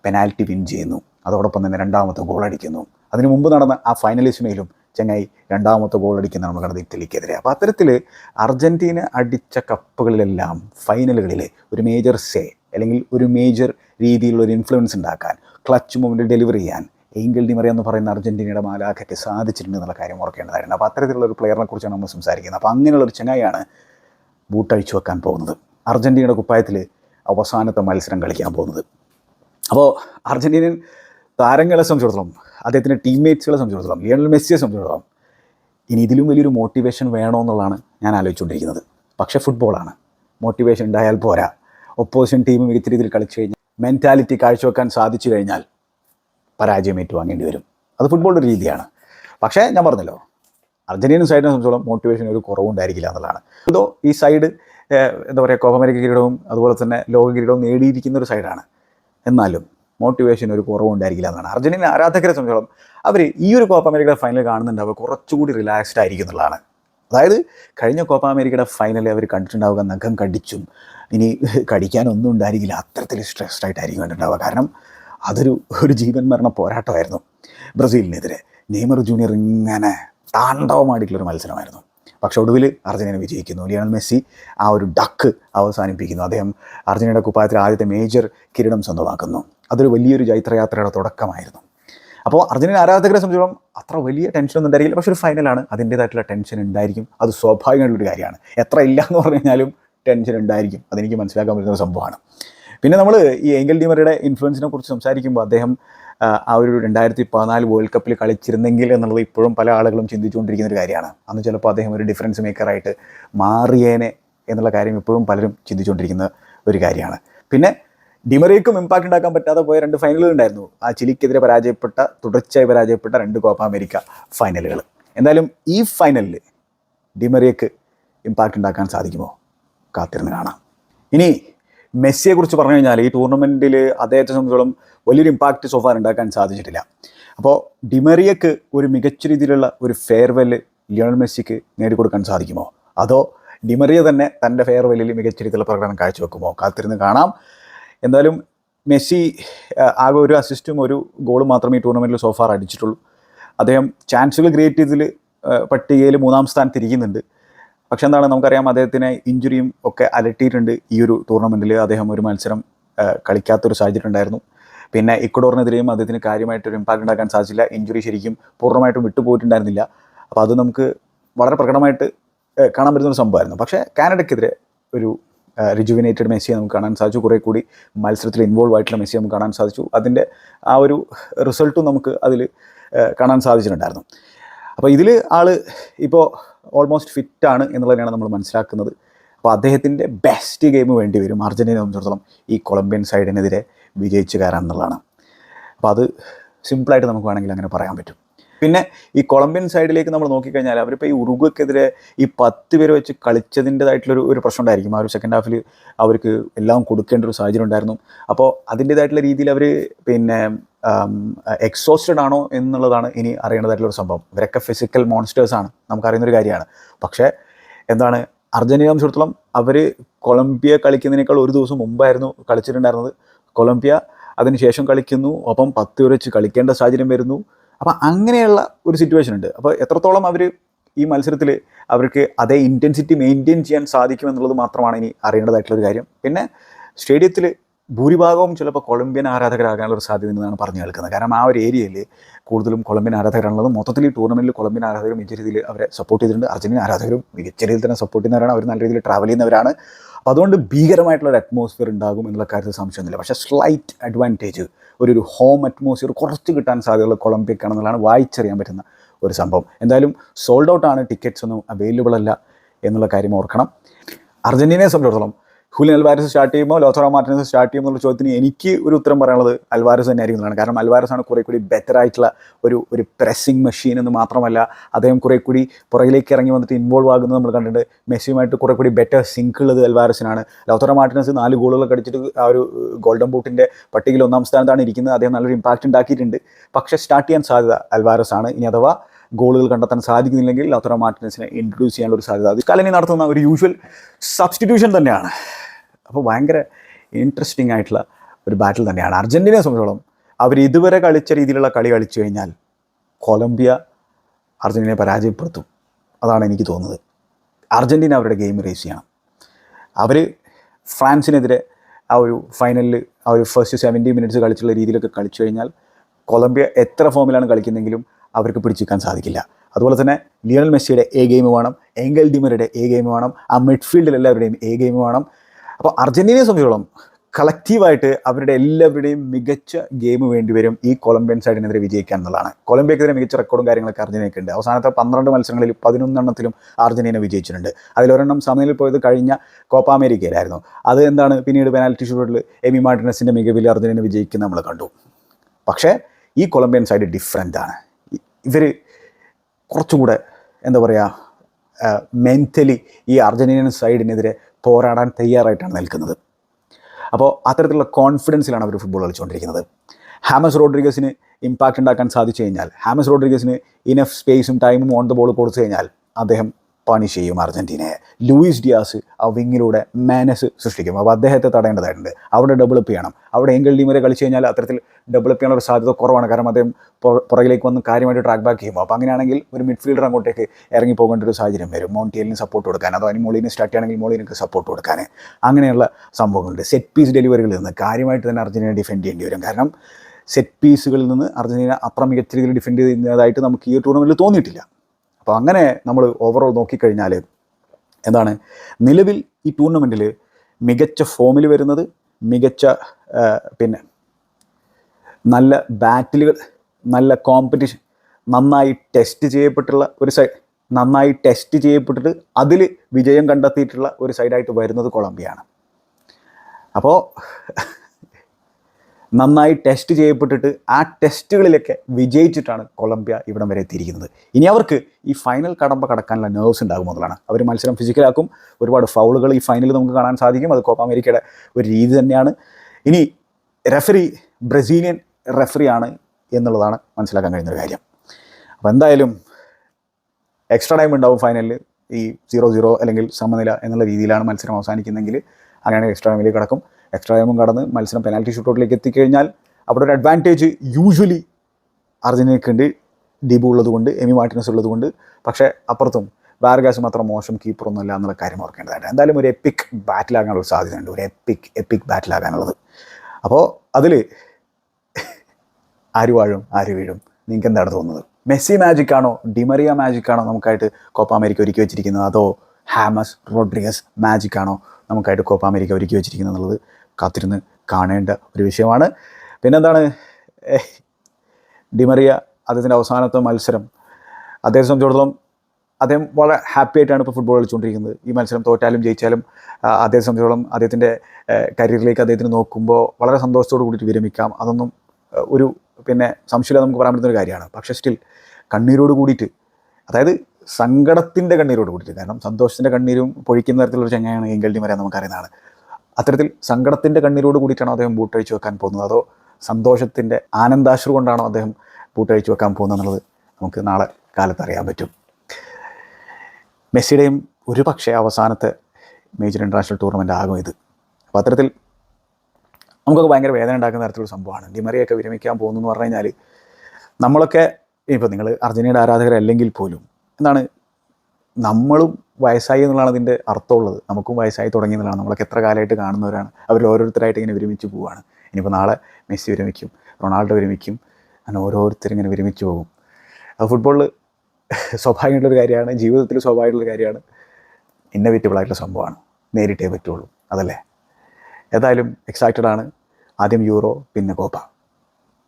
പെനാൽറ്റി വിൻ ചെയ്യുന്നു. അതോടൊപ്പം തന്നെ രണ്ടാമത്തെ ഗോളടിക്കുന്നു അതിനു മുമ്പ് നടന്ന ആ ഫൈനലിസ്മയിലും ചെങ്ങായി രണ്ടാമത്തെ ഗോൾ അടിക്കുന്ന നമ്മൾ കണ്ടത് ഇറ്റലിക്കെതിരെ. അപ്പോൾ അത്തരത്തിൽ അർജന്റീന അടിച്ച കപ്പുകളിലെല്ലാം ഫൈനലുകളിൽ ഒരു മേജർ സേ അല്ലെങ്കിൽ ഒരു മേജർ രീതിയിലുള്ള ഒരു ഇൻഫ്ലുവൻസ് ഉണ്ടാക്കാൻ ക്ലച്ച് മൂവ്മെന്റ് ഡെലിവറി ചെയ്യാൻ എങ്കിൽ ഡിമറി എന്ന് പറയുന്ന അർജന്റീനയുടെ മാലാഖയ്ക്ക് സാധിച്ചിട്ടുണ്ട് എന്നുള്ള കാര്യം ഓർക്കേണ്ടതായിരുന്നു. അപ്പോൾ അത്തരത്തിലുള്ള ഒരു പ്ലെയറിനെ കുറിച്ചാണ് നമ്മൾ സംസാരിക്കുന്നത്. അപ്പോൾ അങ്ങനെയുള്ള ഒരു ചെങ്ങായിയാണ് ബൂട്ടഴിച്ചു വെക്കാൻ പോകുന്നത്. അർജന്റീനയുടെ കുപ്പായത്തിൽ അവസാനത്തെ മത്സരം കളിക്കാൻ പോകുന്നത്. അപ്പോൾ അർജന്റീനൻ താരങ്ങളെ സംബന്ധിച്ചിടത്തോളം അദ്ദേഹത്തിന്റെ ടീംമേറ്റ്സുകളെ സംബന്ധിച്ചിടത്തോളം ലിയണൽ മെസ്സിയെ സംബന്ധിച്ചിടത്തോളം ഇനി ഇതിലും വലിയൊരു മോട്ടിവേഷൻ വേണോ എന്നുള്ളതാണ് ഞാൻ ആലോചിച്ചുകൊണ്ടിരിക്കുന്നത്. പക്ഷേ ഫുട്ബോളാണ് മോട്ടിവേഷൻ ഉണ്ടായാൽ പോരാ. ഒപ്പോസിഷൻ ടീം മികച്ച രീതിയിൽ കളിച്ചു കഴിഞ്ഞാൽ മെന്റാലിറ്റി കാഴ്ചവെക്കാൻ സാധിച്ചു കഴിഞ്ഞാൽ പരാജയം ഏറ്റുവാങ്ങേണ്ടി വരും. അത് ഫുട്ബോളിന്റെ രീതിയാണ്. പക്ഷേ ഞാൻ പറഞ്ഞല്ലോ അർജന്റീനൻ സൈഡിനെ സംബന്ധിച്ചോളം മോട്ടിവേഷൻ ഒരു കുറവുണ്ടായിരിക്കില്ല എന്നുള്ളതാണ്. ഇതോ ഈ സൈഡ് എന്താ പറയുക കോപ്പ അമേരിക്ക കിരീടവും അതുപോലെ തന്നെ ലോക കിരീടവും നേടിയിരിക്കുന്ന ഒരു സൈഡാണ് എന്നാലും മോട്ടിവേഷൻ ഒരു കുറവുണ്ടായിരിക്കില്ല എന്നാണ്. അർജന്റീന ആരാധകരെ സംബന്ധിച്ചോളം അവർ ഈ ഒരു കോപ്പ അമേരിക്കയുടെ ഫൈനൽ കാണുന്നുണ്ടാവുക കുറച്ചുകൂടി റിലാക്സ്ഡ് ആയിരിക്കും എന്നുള്ളതാണ്. അതായത് കഴിഞ്ഞ കോപ്പ അമേരിക്കയുടെ ഫൈനലിൽ അവർ കണ്ടിട്ടുണ്ടാവുക നഖം കടിച്ചും ഇനി *laughs* കടിക്കാനൊന്നും ഉണ്ടായിരിക്കില്ല. അത്തരത്തിൽ സ്ട്രെസ്ഡ് ആയിട്ടായിരിക്കും കണ്ടിട്ടുണ്ടാവുക. കാരണം അതൊരു *laughs* ഒരു ജീവൻ മരണ പോരാട്ടമായിരുന്നു. ബ്രസീലിനെതിരെ നെയ്മർ ജൂനിയർ ഇങ്ങനെ താണ്ഡവമായിട്ടുള്ളൊരു മത്സരമായിരുന്നു. പക്ഷെ ഒടുവിൽ അർജന്റീന വിജയിക്കുന്നു. ലിയണൽ മെസ്സി ആ ഒരു ഡക്ക് അവസാനിപ്പിക്കുന്നു. അദ്ദേഹം അർജന്റീനയുടെ കുപ്പായത്തിൽ ആദ്യത്തെ മേജർ കിരീടം സ്വന്തമാക്കുന്നു. അതൊരു വലിയൊരു ചൈത്രയാത്രയുടെ തുടക്കമായിരുന്നു. അപ്പോൾ അർജന്റീന ആരാധകരെ സംബന്ധിച്ചോളം അത്ര വലിയ ടെൻഷൻ ഒന്നും ഉണ്ടായിരിക്കില്ല. പക്ഷേ ഒരു ഫൈനലാണ് അതിന്റേതായിട്ടുള്ള ടെൻഷൻ ഉണ്ടായിരിക്കും. അത് സ്വാഭാവികമായിട്ടുള്ളൊരു കാര്യമാണ്. എത്ര ഇല്ല എന്ന് പറഞ്ഞു കഴിഞ്ഞാലും ടെൻഷൻ ഉണ്ടായിരിക്കും. അതെനിക്ക് മനസ്സിലാക്കാൻ പറ്റുന്ന സംഭവമാണ്. പിന്നെ നമ്മൾ ഈ ഏങ്കൽ ഡിമറിയുടെ ഇൻഫ്ലുവൻസിനെ കുറിച്ച് സംസാരിക്കുമ്പോൾ അദ്ദേഹം ആ ഒരു രണ്ടായിരത്തി പതിനാല് വേൾഡ് കപ്പിൽ കളിച്ചിരുന്നെങ്കിൽ എന്നുള്ളത് ഇപ്പോഴും പല ആളുകളും ചിന്തിച്ചുകൊണ്ടിരിക്കുന്ന ഒരു കാര്യമാണ്. അന്ന് ചിലപ്പോൾ അദ്ദേഹം ഒരു ഡിഫറൻസ് മേക്കറായിട്ട് മാറിയേനെ എന്നുള്ള കാര്യം ഇപ്പോഴും പലരും ചിന്തിച്ചുകൊണ്ടിരിക്കുന്ന ഒരു കാര്യമാണ്. പിന്നെ ഡിമറിയക്കും ഇമ്പാക്റ്റ് ഉണ്ടാക്കാൻ പറ്റാതെ പോയ രണ്ട് ഫൈനലുകൾ ഉണ്ടായിരുന്നു. ആ ചിലിക്കെതിരെ പരാജയപ്പെട്ട തുടർച്ചയായി പരാജയപ്പെട്ട രണ്ട് കോപ്പ അമേരിക്ക ഫൈനലുകൾ എന്തായാലും ഈ ഫൈനലിൽ ഡിമറിയക്ക് ഇമ്പാക്റ്റ് ഉണ്ടാക്കാൻ സാധിക്കുമോ? കാത്തിരുന്ന് കാണാം. ഇനി മെസ്സിയെ കുറിച്ച് പറഞ്ഞു കഴിഞ്ഞാൽ ഈ ടൂർണമെന്റിൽ അദ്ദേഹത്തെ സംബന്ധിച്ചോളം വലിയൊരു ഇമ്പാക്റ്റ് സോഫാർ ഉണ്ടാക്കാൻ സാധിച്ചിട്ടില്ല. അപ്പോൾ ഡിമറിയക്ക് ഒരു മികച്ച രീതിയിലുള്ള ഒരു ഫെയർവെൽ ലിയോണൽ മെസ്സിക്ക് നേടിക്കൊടുക്കാൻ സാധിക്കുമോ? അതോ ഡിമറിയ തന്നെ തന്റെ ഫെയർവെല്ലിൽ മികച്ച രീതിയിലുള്ള പ്രകടനം കാഴ്ചവെക്കുമോ? കാത്തിരുന്ന് കാണാം. എന്തായാലും മെസ്സി ആകെ ഒരു അസിസ്റ്റും ഒരു ഗോളും മാത്രമേ ഈ ടൂർണമെന്റിൽ സോഫാർ അടിച്ചിട്ടുള്ളൂ. അദ്ദേഹം ചാൻസുകൾ ക്രിയേറ്റ് ചെയ്തതിൽ പട്ടികയിൽ മൂന്നാം സ്ഥാനത്തിരിക്കുന്നുണ്ട് പക്ഷെ എന്താണ് നമുക്കറിയാം അദ്ദേഹത്തിന് ഇഞ്ചുറിയും ഒക്കെ അലട്ടിയിട്ടുണ്ട് ഈ ഒരു ടൂർണമെന്റിൽ അദ്ദേഹം ഒരു മത്സരം കളിക്കാത്തൊരു സാഹചര്യം ഉണ്ടായിരുന്നു. പിന്നെ ഇക്വഡോറിനെതിരെയും അദ്ദേഹത്തിന് കാര്യമായിട്ടൊരു ഇമ്പാക്റ്റ് ഉണ്ടാക്കാൻ സാധിച്ചില്ല. ഇഞ്ചുറി ശരിക്കും പൂർണമായിട്ടും വിട്ടുപോയിട്ടുണ്ടായിരുന്നില്ല. അപ്പോൾ അത് നമുക്ക് വളരെ പ്രകടമായിട്ട് കാണാൻ പറ്റുന്ന ഒരു സംഭവമായിരുന്നു. പക്ഷേ കാനഡയ്ക്കെതിരെ ഒരു റിജുവിനേറ്റഡ് മെസ്സിയെ നമുക്ക് കാണാൻ സാധിച്ചു. കുറേ കൂടി മത്സരത്തിൽ ഇൻവോൾവ് ആയിട്ടുള്ള മെസ്സിയെ നമുക്ക് കാണാൻ സാധിച്ചു. അതിന്റെ ആ ഒരു റിസൾട്ടും നമുക്ക് അതിൽ കാണാൻ സാധിച്ചിട്ടുണ്ടായിരുന്നു. അപ്പോൾ ഇതിൽ ആൾ ഇപ്പോൾ ഓൾമോസ്റ്റ് ഫിറ്റ് ആണ് എന്നുള്ളതിനാണ് നമ്മൾ മനസ്സിലാക്കുന്നത്. അപ്പോൾ അദ്ദേഹത്തിന്റെ ബെസ്റ്റ് ഗെയിം വേണ്ടി വരും അർജന്റീന സംബന്ധിച്ചിടത്തോളം ഈ കൊളംബിയൻ സൈഡിനെതിരെ വിജയിച്ചു കയറാൻ എന്നുള്ളതാണ്. അപ്പോൾ അത് സിമ്പിളായിട്ട് നമുക്ക് വേണമെങ്കിൽ അങ്ങനെ പറയാൻ പറ്റും. പിന്നെ ഈ കൊളംബിയൻ സൈഡിലേക്ക് നമ്മൾ നോക്കിക്കഴിഞ്ഞാൽ അവരിപ്പോൾ ഈ ഉറുഗക്കെതിരെ ഈ പത്ത് പേര് വെച്ച് കളിച്ചതിന്റെതായിട്ടുള്ളൊരു ഒരു പ്രശ്നം ഉണ്ടായിരിക്കും. ആ ഒരു സെക്കൻഡ് ഹാഫിൽ അവർക്ക് എല്ലാം കൊടുക്കേണ്ട ഒരു സാഹചര്യം ഉണ്ടായിരുന്നു. അപ്പോൾ അതിന്റേതായിട്ടുള്ള രീതിയിൽ അവർ പിന്നെ എക്സോസ്റ്റഡ് ആണോ എന്നുള്ളതാണ് ഇനി അറിയേണ്ടതായിട്ടുള്ള ഒരു സംഭവം. ഇവരൊക്കെ ഫിസിക്കൽ മോൺസ്റ്റേഴ്സ് മോൺസ്റ്റേഴ്സാണ് നമുക്കറിയുന്നൊരു കാര്യമാണ്. പക്ഷേ എന്താണ് അർജന്റീന സംബന്ധിച്ചിടത്തോളം അവർ കൊളംബിയ കളിക്കുന്നതിനേക്കാൾ ഒരു ദിവസം മുമ്പായിരുന്നു കളിച്ചിട്ടുണ്ടായിരുന്നത്. കൊളംബിയ അതിനുശേഷം കളിക്കുന്നു. ഒപ്പം പത്ത് പേര് വെച്ച് കളിക്കേണ്ട സാഹചര്യം വരുന്നു. അപ്പം അങ്ങനെയുള്ള ഒരു സിറ്റുവേഷൻ ഉണ്ട്. അപ്പോൾ എത്രത്തോളം അവർ ഈ മത്സരത്തിൽ അവർക്ക് അതേ ഇന്റൻസിറ്റി മെയിന്റെയിൻ ചെയ്യാൻ സാധിക്കുമെന്നുള്ളത് മാത്രമാണ് ഇനി അറിയേണ്ടതായിട്ടുള്ളൊരു കാര്യം. പിന്നെ സ്റ്റേഡിയത്തിൽ ഭൂരിഭാഗവും ചിലപ്പോൾ കൊളംബിയൻ ആരാധകരാകാനുള്ള ഒരു സാധ്യത എന്നാണ് പറഞ്ഞു കേൾക്കുന്നത്. കാരണം ആ ഒരു ഏരിയയിൽ കൂടുതലും കൊളംബിയൻ ആരാധകരാണുള്ളത്. മൊത്തത്തിൽ ഈ ടൂർണമെന്റിൽ കൊളംബിയൻ ആരാധകർ മികച്ച രീതിയിൽ അവരെ സപ്പോർട്ട് ചെയ്തിട്ടുണ്ട്. അർജന്റീന ആരാധകരും മികച്ച രീതിയിൽ തന്നെ സപ്പോർട്ട് ചെയ്യുന്നവരാണ്. അവർ നല്ല രീതിയിൽ ട്രാവൽ ചെയ്യുന്നവരാണ്. അപ്പോൾ അതുകൊണ്ട് ഭീകരമായിട്ടുള്ള ഒരു അറ്റ്മോസ്ഫിയർ ഉണ്ടാകും എന്നുള്ള കാര്യത്തിൽ സംശയമൊന്നുമില്ല. പക്ഷേ സ്ലൈറ്റ് അഡ്വാന്റേജ് ഒരു ഒരു ഹോം അറ്റ്മോസ്ഫിയർ കുറച്ച് കിട്ടാൻ സാധ്യതയുള്ള കൊളംബിയക്കാണെന്നുള്ളതാണ് വായിച്ചറിയാൻ പറ്റുന്ന ഒരു സംഭവം. എന്തായാലും സോൾഡ് ഔട്ട് ആണ് ടിക്കറ്റ്സ് ഒന്നും അവൈലബിൾ അല്ല എന്നുള്ള കാര്യം ഓർക്കണം. അർജന്റീനയെ സംബന്ധിച്ചിടത്തോളം ഹുലിൻ അൽവാരസ് സ്റ്റാർട്ട് ചെയ്യുമ്പോൾ ലോത്തോറ മാർട്ടിനസ് സ്റ്റാർട്ട് ചെയ്യുമ്പോൾ എന്നുള്ള ചോദ്യത്തിന് എനിക്ക് ഒരു ഉത്തരം പറയാനുള്ളത് അൽവാരസ് തന്നെ എന്നുള്ളതാണ് കാരണം അൽവാരസ് ആണ് കുറേ കൂടി ബെറ്റർ ആയിട്ടുള്ള ഒരു ഒരു പ്രസ്സിംഗ് മെഷീൻ എന്ന് മാത്രമല്ല അദ്ദേഹം കുറേ കൂടി പുറകിലേക്ക് ഇറങ്ങി വന്നിട്ട് ഇൻവോൾവ് ആകുന്നത് നമ്മൾ കണ്ടിട്ടുണ്ട്. മെസ്സിയുമായിട്ട് കുറേ കൂടി ബെറ്റർ സിങ്ക് ഉള്ളത് അൽവാരസിനാണ് ലോത്തോറ മാർട്ടിനസ് നാല് ഗോളുകളൊക്കെ അടിച്ചിട്ട് ആ ഒരു ഗോൾഡൻ ബൂട്ടിന്റെ പട്ടികയിൽ ഒന്നാം സ്ഥാനത്താണ് ഇരിക്കുന്നത്. അദ്ദേഹം നല്ലൊരു ഇമ്പാക്റ്റ് ഉണ്ടാക്കിയിട്ടുണ്ട്. പക്ഷേ സ്റ്റാർട്ട് ചെയ്യാൻ സാധ്യത അൽവാരസ് ആണ്. ഇനി അഥവാ ഗോളുകൾ കണ്ടെത്താൻ സാധിക്കുന്നില്ലെങ്കിൽ ലൗത്തറ മാർട്ടിനസിനെ ഇൻട്രൊഡ്യൂസ് ചെയ്യാനുള്ള ഒരു സാധ്യത. അത് കലനി നടത്തുന്ന ഒരു യൂഷ്വൽ സബ്സ്റ്റിറ്റ്യൂഷൻ തന്നെയാണ്. അപ്പോൾ ഭയങ്കര ഇൻട്രസ്റ്റിംഗ് ആയിട്ടുള്ള ഒരു ബാറ്റിൽ തന്നെയാണ്. അർജന്റീനയെ സംബന്ധിച്ചോളം അവർ ഇതുവരെ കളിച്ച രീതിയിലുള്ള കളി കളിച്ചു കഴിഞ്ഞാൽ കൊളംബിയ അർജന്റീനയെ പരാജയപ്പെടുത്തും. അതാണ് എനിക്ക് തോന്നുന്നത്. അർജന്റീന അവരുടെ ഗെയിം റേസ് ചെയ്യണം. അവർ ഫ്രാൻസിനെതിരെ ആ ഒരു ഫൈനലിൽ ആ ഒരു ഫസ്റ്റ് സെവന്റി മിനിറ്റ്സ് കളിച്ചുള്ള രീതിയിലൊക്കെ കളിച്ചു കഴിഞ്ഞാൽ കൊളംബിയ എത്ര ഫോമിലാണ് കളിക്കുന്നതെങ്കിലും അവർക്ക് പിടിച്ചിരിക്കാൻ സാധിക്കില്ല. അതുപോലെ തന്നെ ലിയണൽ മെസ്സിയുടെ എ ഗെയിം വേണം എങ്കൽ ഡിമറുടെ എ ഗെയിം വേണം ആ മിഡ്ഫീൽഡിൽ എല്ലാവരുടെയും എ ഗെയിം വേണം. അപ്പോൾ അർജന്റീനയെ സംബന്ധിച്ചോളം കളക്റ്റീവായിട്ട് അവരുടെ എല്ലാവരുടെയും മികച്ച ഗെയിം വേണ്ടി വരും ഈ കൊളംബിയൻ സൈഡിനെതിരെ വിജയിക്കാൻ എന്നുള്ളതാണ്. കൊളംബിയക്കെതിരെ മികച്ച റെക്കോർഡും കാര്യങ്ങളൊക്കെ അർജന്റീനയ്ക്ക് ഉണ്ട്. അവസാനത്തെ പന്ത്രണ്ട് മത്സരങ്ങളിൽ പതിനൊന്നെണ്ണത്തിലും അർജന്റീന വിജയിച്ചിട്ടുണ്ട്. അതിലൊരെണ്ണം സമനിൽ പോയത് കഴിഞ്ഞ കോപ്പ അമേരിക്കയിലായിരുന്നു. അത് എന്താണ്? പിന്നീട് പെനാൽറ്റി ഷൂട്ടിൽ എമി മാർട്ടിനസിന്റെ മികവിൽ അർജന്റീന വിജയിക്കുന്ന നമ്മൾ കണ്ടു. പക്ഷേ ഈ കൊളംബിയൻ സൈഡ് ഡിഫറെന്റ് ആണ്. ഇവർ കുറച്ചുകൂടെ എന്താ പറയുക മെന്റലി ഈ അർജന്റീനിയൻ സൈഡിനെതിരെ പോരാടാൻ തയ്യാറായിട്ടാണ് നിൽക്കുന്നത്. അപ്പോൾ അത്തരത്തിലുള്ള കോൺഫിഡൻസിലാണ് അവർ ഫുട്ബോൾ കളിച്ചുകൊണ്ടിരിക്കുന്നത്. ഹാമസ് റോഡ്രിഗസിന് ഇമ്പാക്റ്റ് ഉണ്ടാക്കാൻ സാധിച്ചു കഴിഞ്ഞാൽ ഹാമസ് റോഡ്രിഗസിന് ഇനഫ് സ്പേസും ടൈമും ഓൺ ദ ബോൾ കൊടുത്തു കഴിഞ്ഞാൽ അദ്ദേഹം പണിഷ് ചെയ്യും അർജന്റീനയെ ലൂയിസ് ഡിയാസ് ആ വിങ്ങിലൂടെ മാനസ് സൃഷ്ടിക്കും. അപ്പോൾ അദ്ദേഹത്തെ തടയേണ്ടതായിട്ടുണ്ട്. അവിടെ ഡെവലപ്പ് ചെയ്യണം. അവിടെ എങ്കിൽ ടീമിനെ കളിച്ചു കഴിഞ്ഞാൽ അത്തരത്തിൽ ഡെവലപ്പ് ചെയ്യാനുള്ള സാധ്യത കുറവാണ്. കാരണം അദ്ദേഹം പുറകിലേക്ക് വന്ന് കാര്യമായിട്ട് ട്രാക്ക് ബാക്ക് ചെയ്യുമ്പോൾ. അപ്പോൾ അങ്ങനെയാണെങ്കിൽ ഒരു മിഡ്ഫീൽഡർ അങ്ങോട്ടേക്ക് ഇറങ്ങി പോകേണ്ട ഒരു സാഹചര്യം വരും. മോണ്ടിയലിന് സപ്പോർട്ട് കൊടുക്കാൻ അതോ അതിന് മോളിന് സ്റ്റാർട്ട് ചെയ്യണമെങ്കിൽ മോളിനൊക്കെ സപ്പോർട്ട് കൊടുക്കാൻ. അങ്ങനെയുള്ള സംഭവങ്ങളുണ്ട്. സെറ്റ് പീസ് ഡെലിവറികളിൽ നിന്ന് കാര്യമായിട്ട് തന്നെ അർജന്റീന ഡിഫെൻഡ് ചെയ്യേണ്ടി വരും. കാരണം സെറ്റ് പീസുകളിൽ നിന്ന് അർജന്റീന അത്ര മികച്ച രീതിയിൽ ഡിഫെൻഡ് ചെയ്യുന്നതായിട്ട് നമുക്ക് ഈ ടൂർണമെന്റിൽ തോന്നിയിട്ടില്ല. അപ്പോൾ അങ്ങനെ നമ്മൾ ഓവറോൾ നോക്കിക്കഴിഞ്ഞാൽ എന്താണ്? നിലവിൽ ഈ ടൂർണമെന്റിൽ മികച്ച ഫോമിൽ വരുന്നത് മികച്ച പിന്നെ നല്ല ബാറ്റിലുകൾ നല്ല കോമ്പറ്റീഷൻ നന്നായി ടെസ്റ്റ് ചെയ്യപ്പെട്ടുള്ള ഒരു സൈഡ് നന്നായി ടെസ്റ്റ് ചെയ്യപ്പെട്ടിട്ട് അതിൽ വിജയം കണ്ടെത്തിയിട്ടുള്ള ഒരു സൈഡായിട്ട് വരുന്നത് കൊളംബിയാണ്. അപ്പോൾ നന്നായി ടെസ്റ്റ് ചെയ്യപ്പെട്ടിട്ട് ആ ടെസ്റ്റുകളിലൊക്കെ വിജയിച്ചിട്ടാണ് കൊളംബിയ ഇവിടം വരെ എത്തിയിരിക്കുന്നത്. ഇനി അവർക്ക് ഈ ഫൈനൽ കടമ്പ കടക്കാനുള്ള നേഴ്സ് ഉണ്ടാകും മുതലാണ്. അവർ മത്സരം ഫിസിക്കലാക്കും ഒരുപാട് ഫൗളുകൾ ഈ ഫൈനലിൽ നമുക്ക് കാണാൻ സാധിക്കും. അത് കോപ്പ അമേരിക്കയുടെ ഒരു രീതി തന്നെയാണ്. ഇനി റെഫറി ബ്രസീലിയൻ റെഫറിയാണ് എന്നുള്ളതാണ് മനസ്സിലാക്കാൻ കഴിയുന്നൊരു കാര്യം. അപ്പോൾ എന്തായാലും എക്സ്ട്രാ ടൈം ഉണ്ടാവും ഫൈനലിൽ ഈ സീറോ സീറോ അല്ലെങ്കിൽ സമനില എന്നുള്ള രീതിയിലാണ് മത്സരം അവസാനിക്കുന്നതെങ്കിൽ അങ്ങനെയാണെങ്കിൽ എക്സ്ട്രാ ടൈമിലേക്ക് കടക്കും. എക്സ്ട്രാ ടൈമും കടന്ന് മത്സരം പെനാൽറ്റി ഷൂട്ടൗട്ടിലേക്ക് എത്തിക്കഴിഞ്ഞാൽ അവിടെ ഒരു അഡ്വാന്റേജ് യൂഷ്വലി അർജന്റീനയ്ക്ക് ഉണ്ട് ഡിബു ഉള്ളതുകൊണ്ട് എമി മാർട്ടിനസ് ഉള്ളതുകൊണ്ട്. പക്ഷേ അപ്പുറത്തും വാർഗാസ് മാത്രം മോശം കീപ്പറൊന്നുമില്ല എന്നുള്ള കാര്യം ഓർക്കേണ്ടതായിട്ട് എന്തായാലും ഒരു എപ്പിക് ബാറ്റിലാകാനുള്ള സാധ്യതയുണ്ട്. ഒരു എപ്പിക് എപ്പിക് ബാറ്റിലാകാനുള്ളത് അപ്പോൾ അതിൽ ആര് വാഴും ആര് വീഴും? നിങ്ങൾക്ക് എന്താണ് തോന്നുന്നത്? മെസ്സി മാജിക് ആണോ? ഡിമറിയ മാജിക് ആണോ? നമുക്കായിട്ട് കോപ്പ അമേരിക്ക ഒരുക്കി വെച്ചിരിക്കുന്നത്. അതോ ഹാമസ് റോഡ്രിഗസ് മാജിക് ആണോ? നമുക്കായിട്ട് കോപ്പ അമേരിക്ക ഒരുക്കി വെച്ചിരിക്കുന്നത് എന്നുള്ളത് കാത്തിരുന്ന് കാണേണ്ട ഒരു വിഷയമാണ്. പിന്നെന്താണ്? ഡിമറിയ അദ്ദേഹത്തിന്റെ അവസാനത്തെ മത്സരം. അദ്ദേഹത്തെ സംബന്ധിച്ചിടത്തോളം അദ്ദേഹം വളരെ ഹാപ്പി ആയിട്ടാണ് ഇപ്പോൾ ഫുട്ബോൾ കളിച്ചുകൊണ്ടിരിക്കുന്നത്. ഈ മത്സരം തോറ്റാലും ജയിച്ചാലും അദ്ദേഹത്തെ സംബന്ധിച്ചിടത്തോളം അദ്ദേഹത്തിന്റെ കരിയറിലേക്ക് അദ്ദേഹത്തിന് നോക്കുമ്പോൾ വളരെ സന്തോഷത്തോട് കൂടിയിട്ട് വിരമിക്കാം. അതൊന്നും ഒരു പിന്നെ സംശയമില്ല നമുക്ക് പറയാൻ പറ്റുന്ന ഒരു കാര്യമാണ്. പക്ഷേ സ്റ്റിൽ കണ്ണീരോട് കൂടിയിട്ട് അതായത് സങ്കടത്തിന്റെ കണ്ണീരോട് കൂടിയിട്ട്. കാരണം സന്തോഷത്തിന്റെ കണ്ണീരും പൊഴിക്കുന്ന തരത്തിലുള്ള ചങ്ങയാണ് എങ്കൽഡി വരെ നമുക്കറിയുന്നതാണ്. അത്തരത്തിൽ സങ്കടത്തിന്റെ കണ്ണീരോട് കൂടിയിട്ടാണോ അദ്ദേഹം ബൂട്ടഴിച്ച് വെക്കാൻ പോകുന്നത്? അതോ സന്തോഷത്തിന്റെ ആനന്ദാശ്രു കൊണ്ടാണോ അദ്ദേഹം ബൂട്ടഴിച്ച് വെക്കാൻ പോകുന്നത് എന്നുള്ളത് നമുക്ക് നാളെ കാലത്ത് അറിയാൻ പറ്റും. മെസ്സിയുടെയും ഒരു പക്ഷേ അവസാനത്തെ മേജർ ഇന്റർനാഷണൽ ടൂർണമെന്റ് ആകും ഇത്. അപ്പോൾ അത്തരത്തിൽ നമുക്കൊക്കെ ഭയങ്കര വേദന ഉണ്ടാക്കുന്ന തരത്തിലുള്ള സംഭവമാണ്. ഡിമറിയൊക്കെ വിരമിക്കാൻ പോകുന്നു എന്ന് പറഞ്ഞു കഴിഞ്ഞാൽ നമ്മളൊക്കെ ഇപ്പോൾ നിങ്ങൾ അർജന്റീനയുടെ ആരാധകരല്ലെങ്കിൽ പോലും എന്താണ്? നമ്മളും വയസ്സായി എന്നുള്ളതാണ് അതിന്റെ അർത്ഥമുള്ളത്. നമുക്കും വയസ്സായി തുടങ്ങി എന്നുള്ളതാണ് നമ്മളൊക്കെ എത്ര കാലമായിട്ട് കാണുന്നവരാണ്. അവർ ഓരോരുത്തരായിട്ട് ഇങ്ങനെ വിരമിച്ച് പോവുകയാണ് ഇനിയിപ്പോൾ നാളെ മെസ്സി വിരമിക്കും റൊണാൾഡോ വിരമിക്കും അങ്ങനെ ഓരോരുത്തരും ഇങ്ങനെ വിരമിച്ച് പോകും. അത് ഫുട്ബോളിൽ സ്വാഭാവികമായിട്ടുള്ളൊരു കാര്യമാണ്. ജീവിതത്തിൽ സ്വാഭാവികമുള്ളൊരു കാര്യമാണ്. ഇന്നവേറ്റബിളായിട്ടുള്ള സംഭവമാണ്. നേരിട്ടേ പറ്റുള്ളൂ. അതല്ലേ? ഏതായാലും എക്സൈറ്റഡാണ് ആദ്യം യൂറോ പിന്നെ കോപ്പ.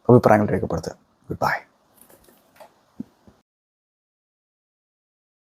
അഭിപ്രായങ്ങൾ രേഖപ്പെടുത്തുക. Good bye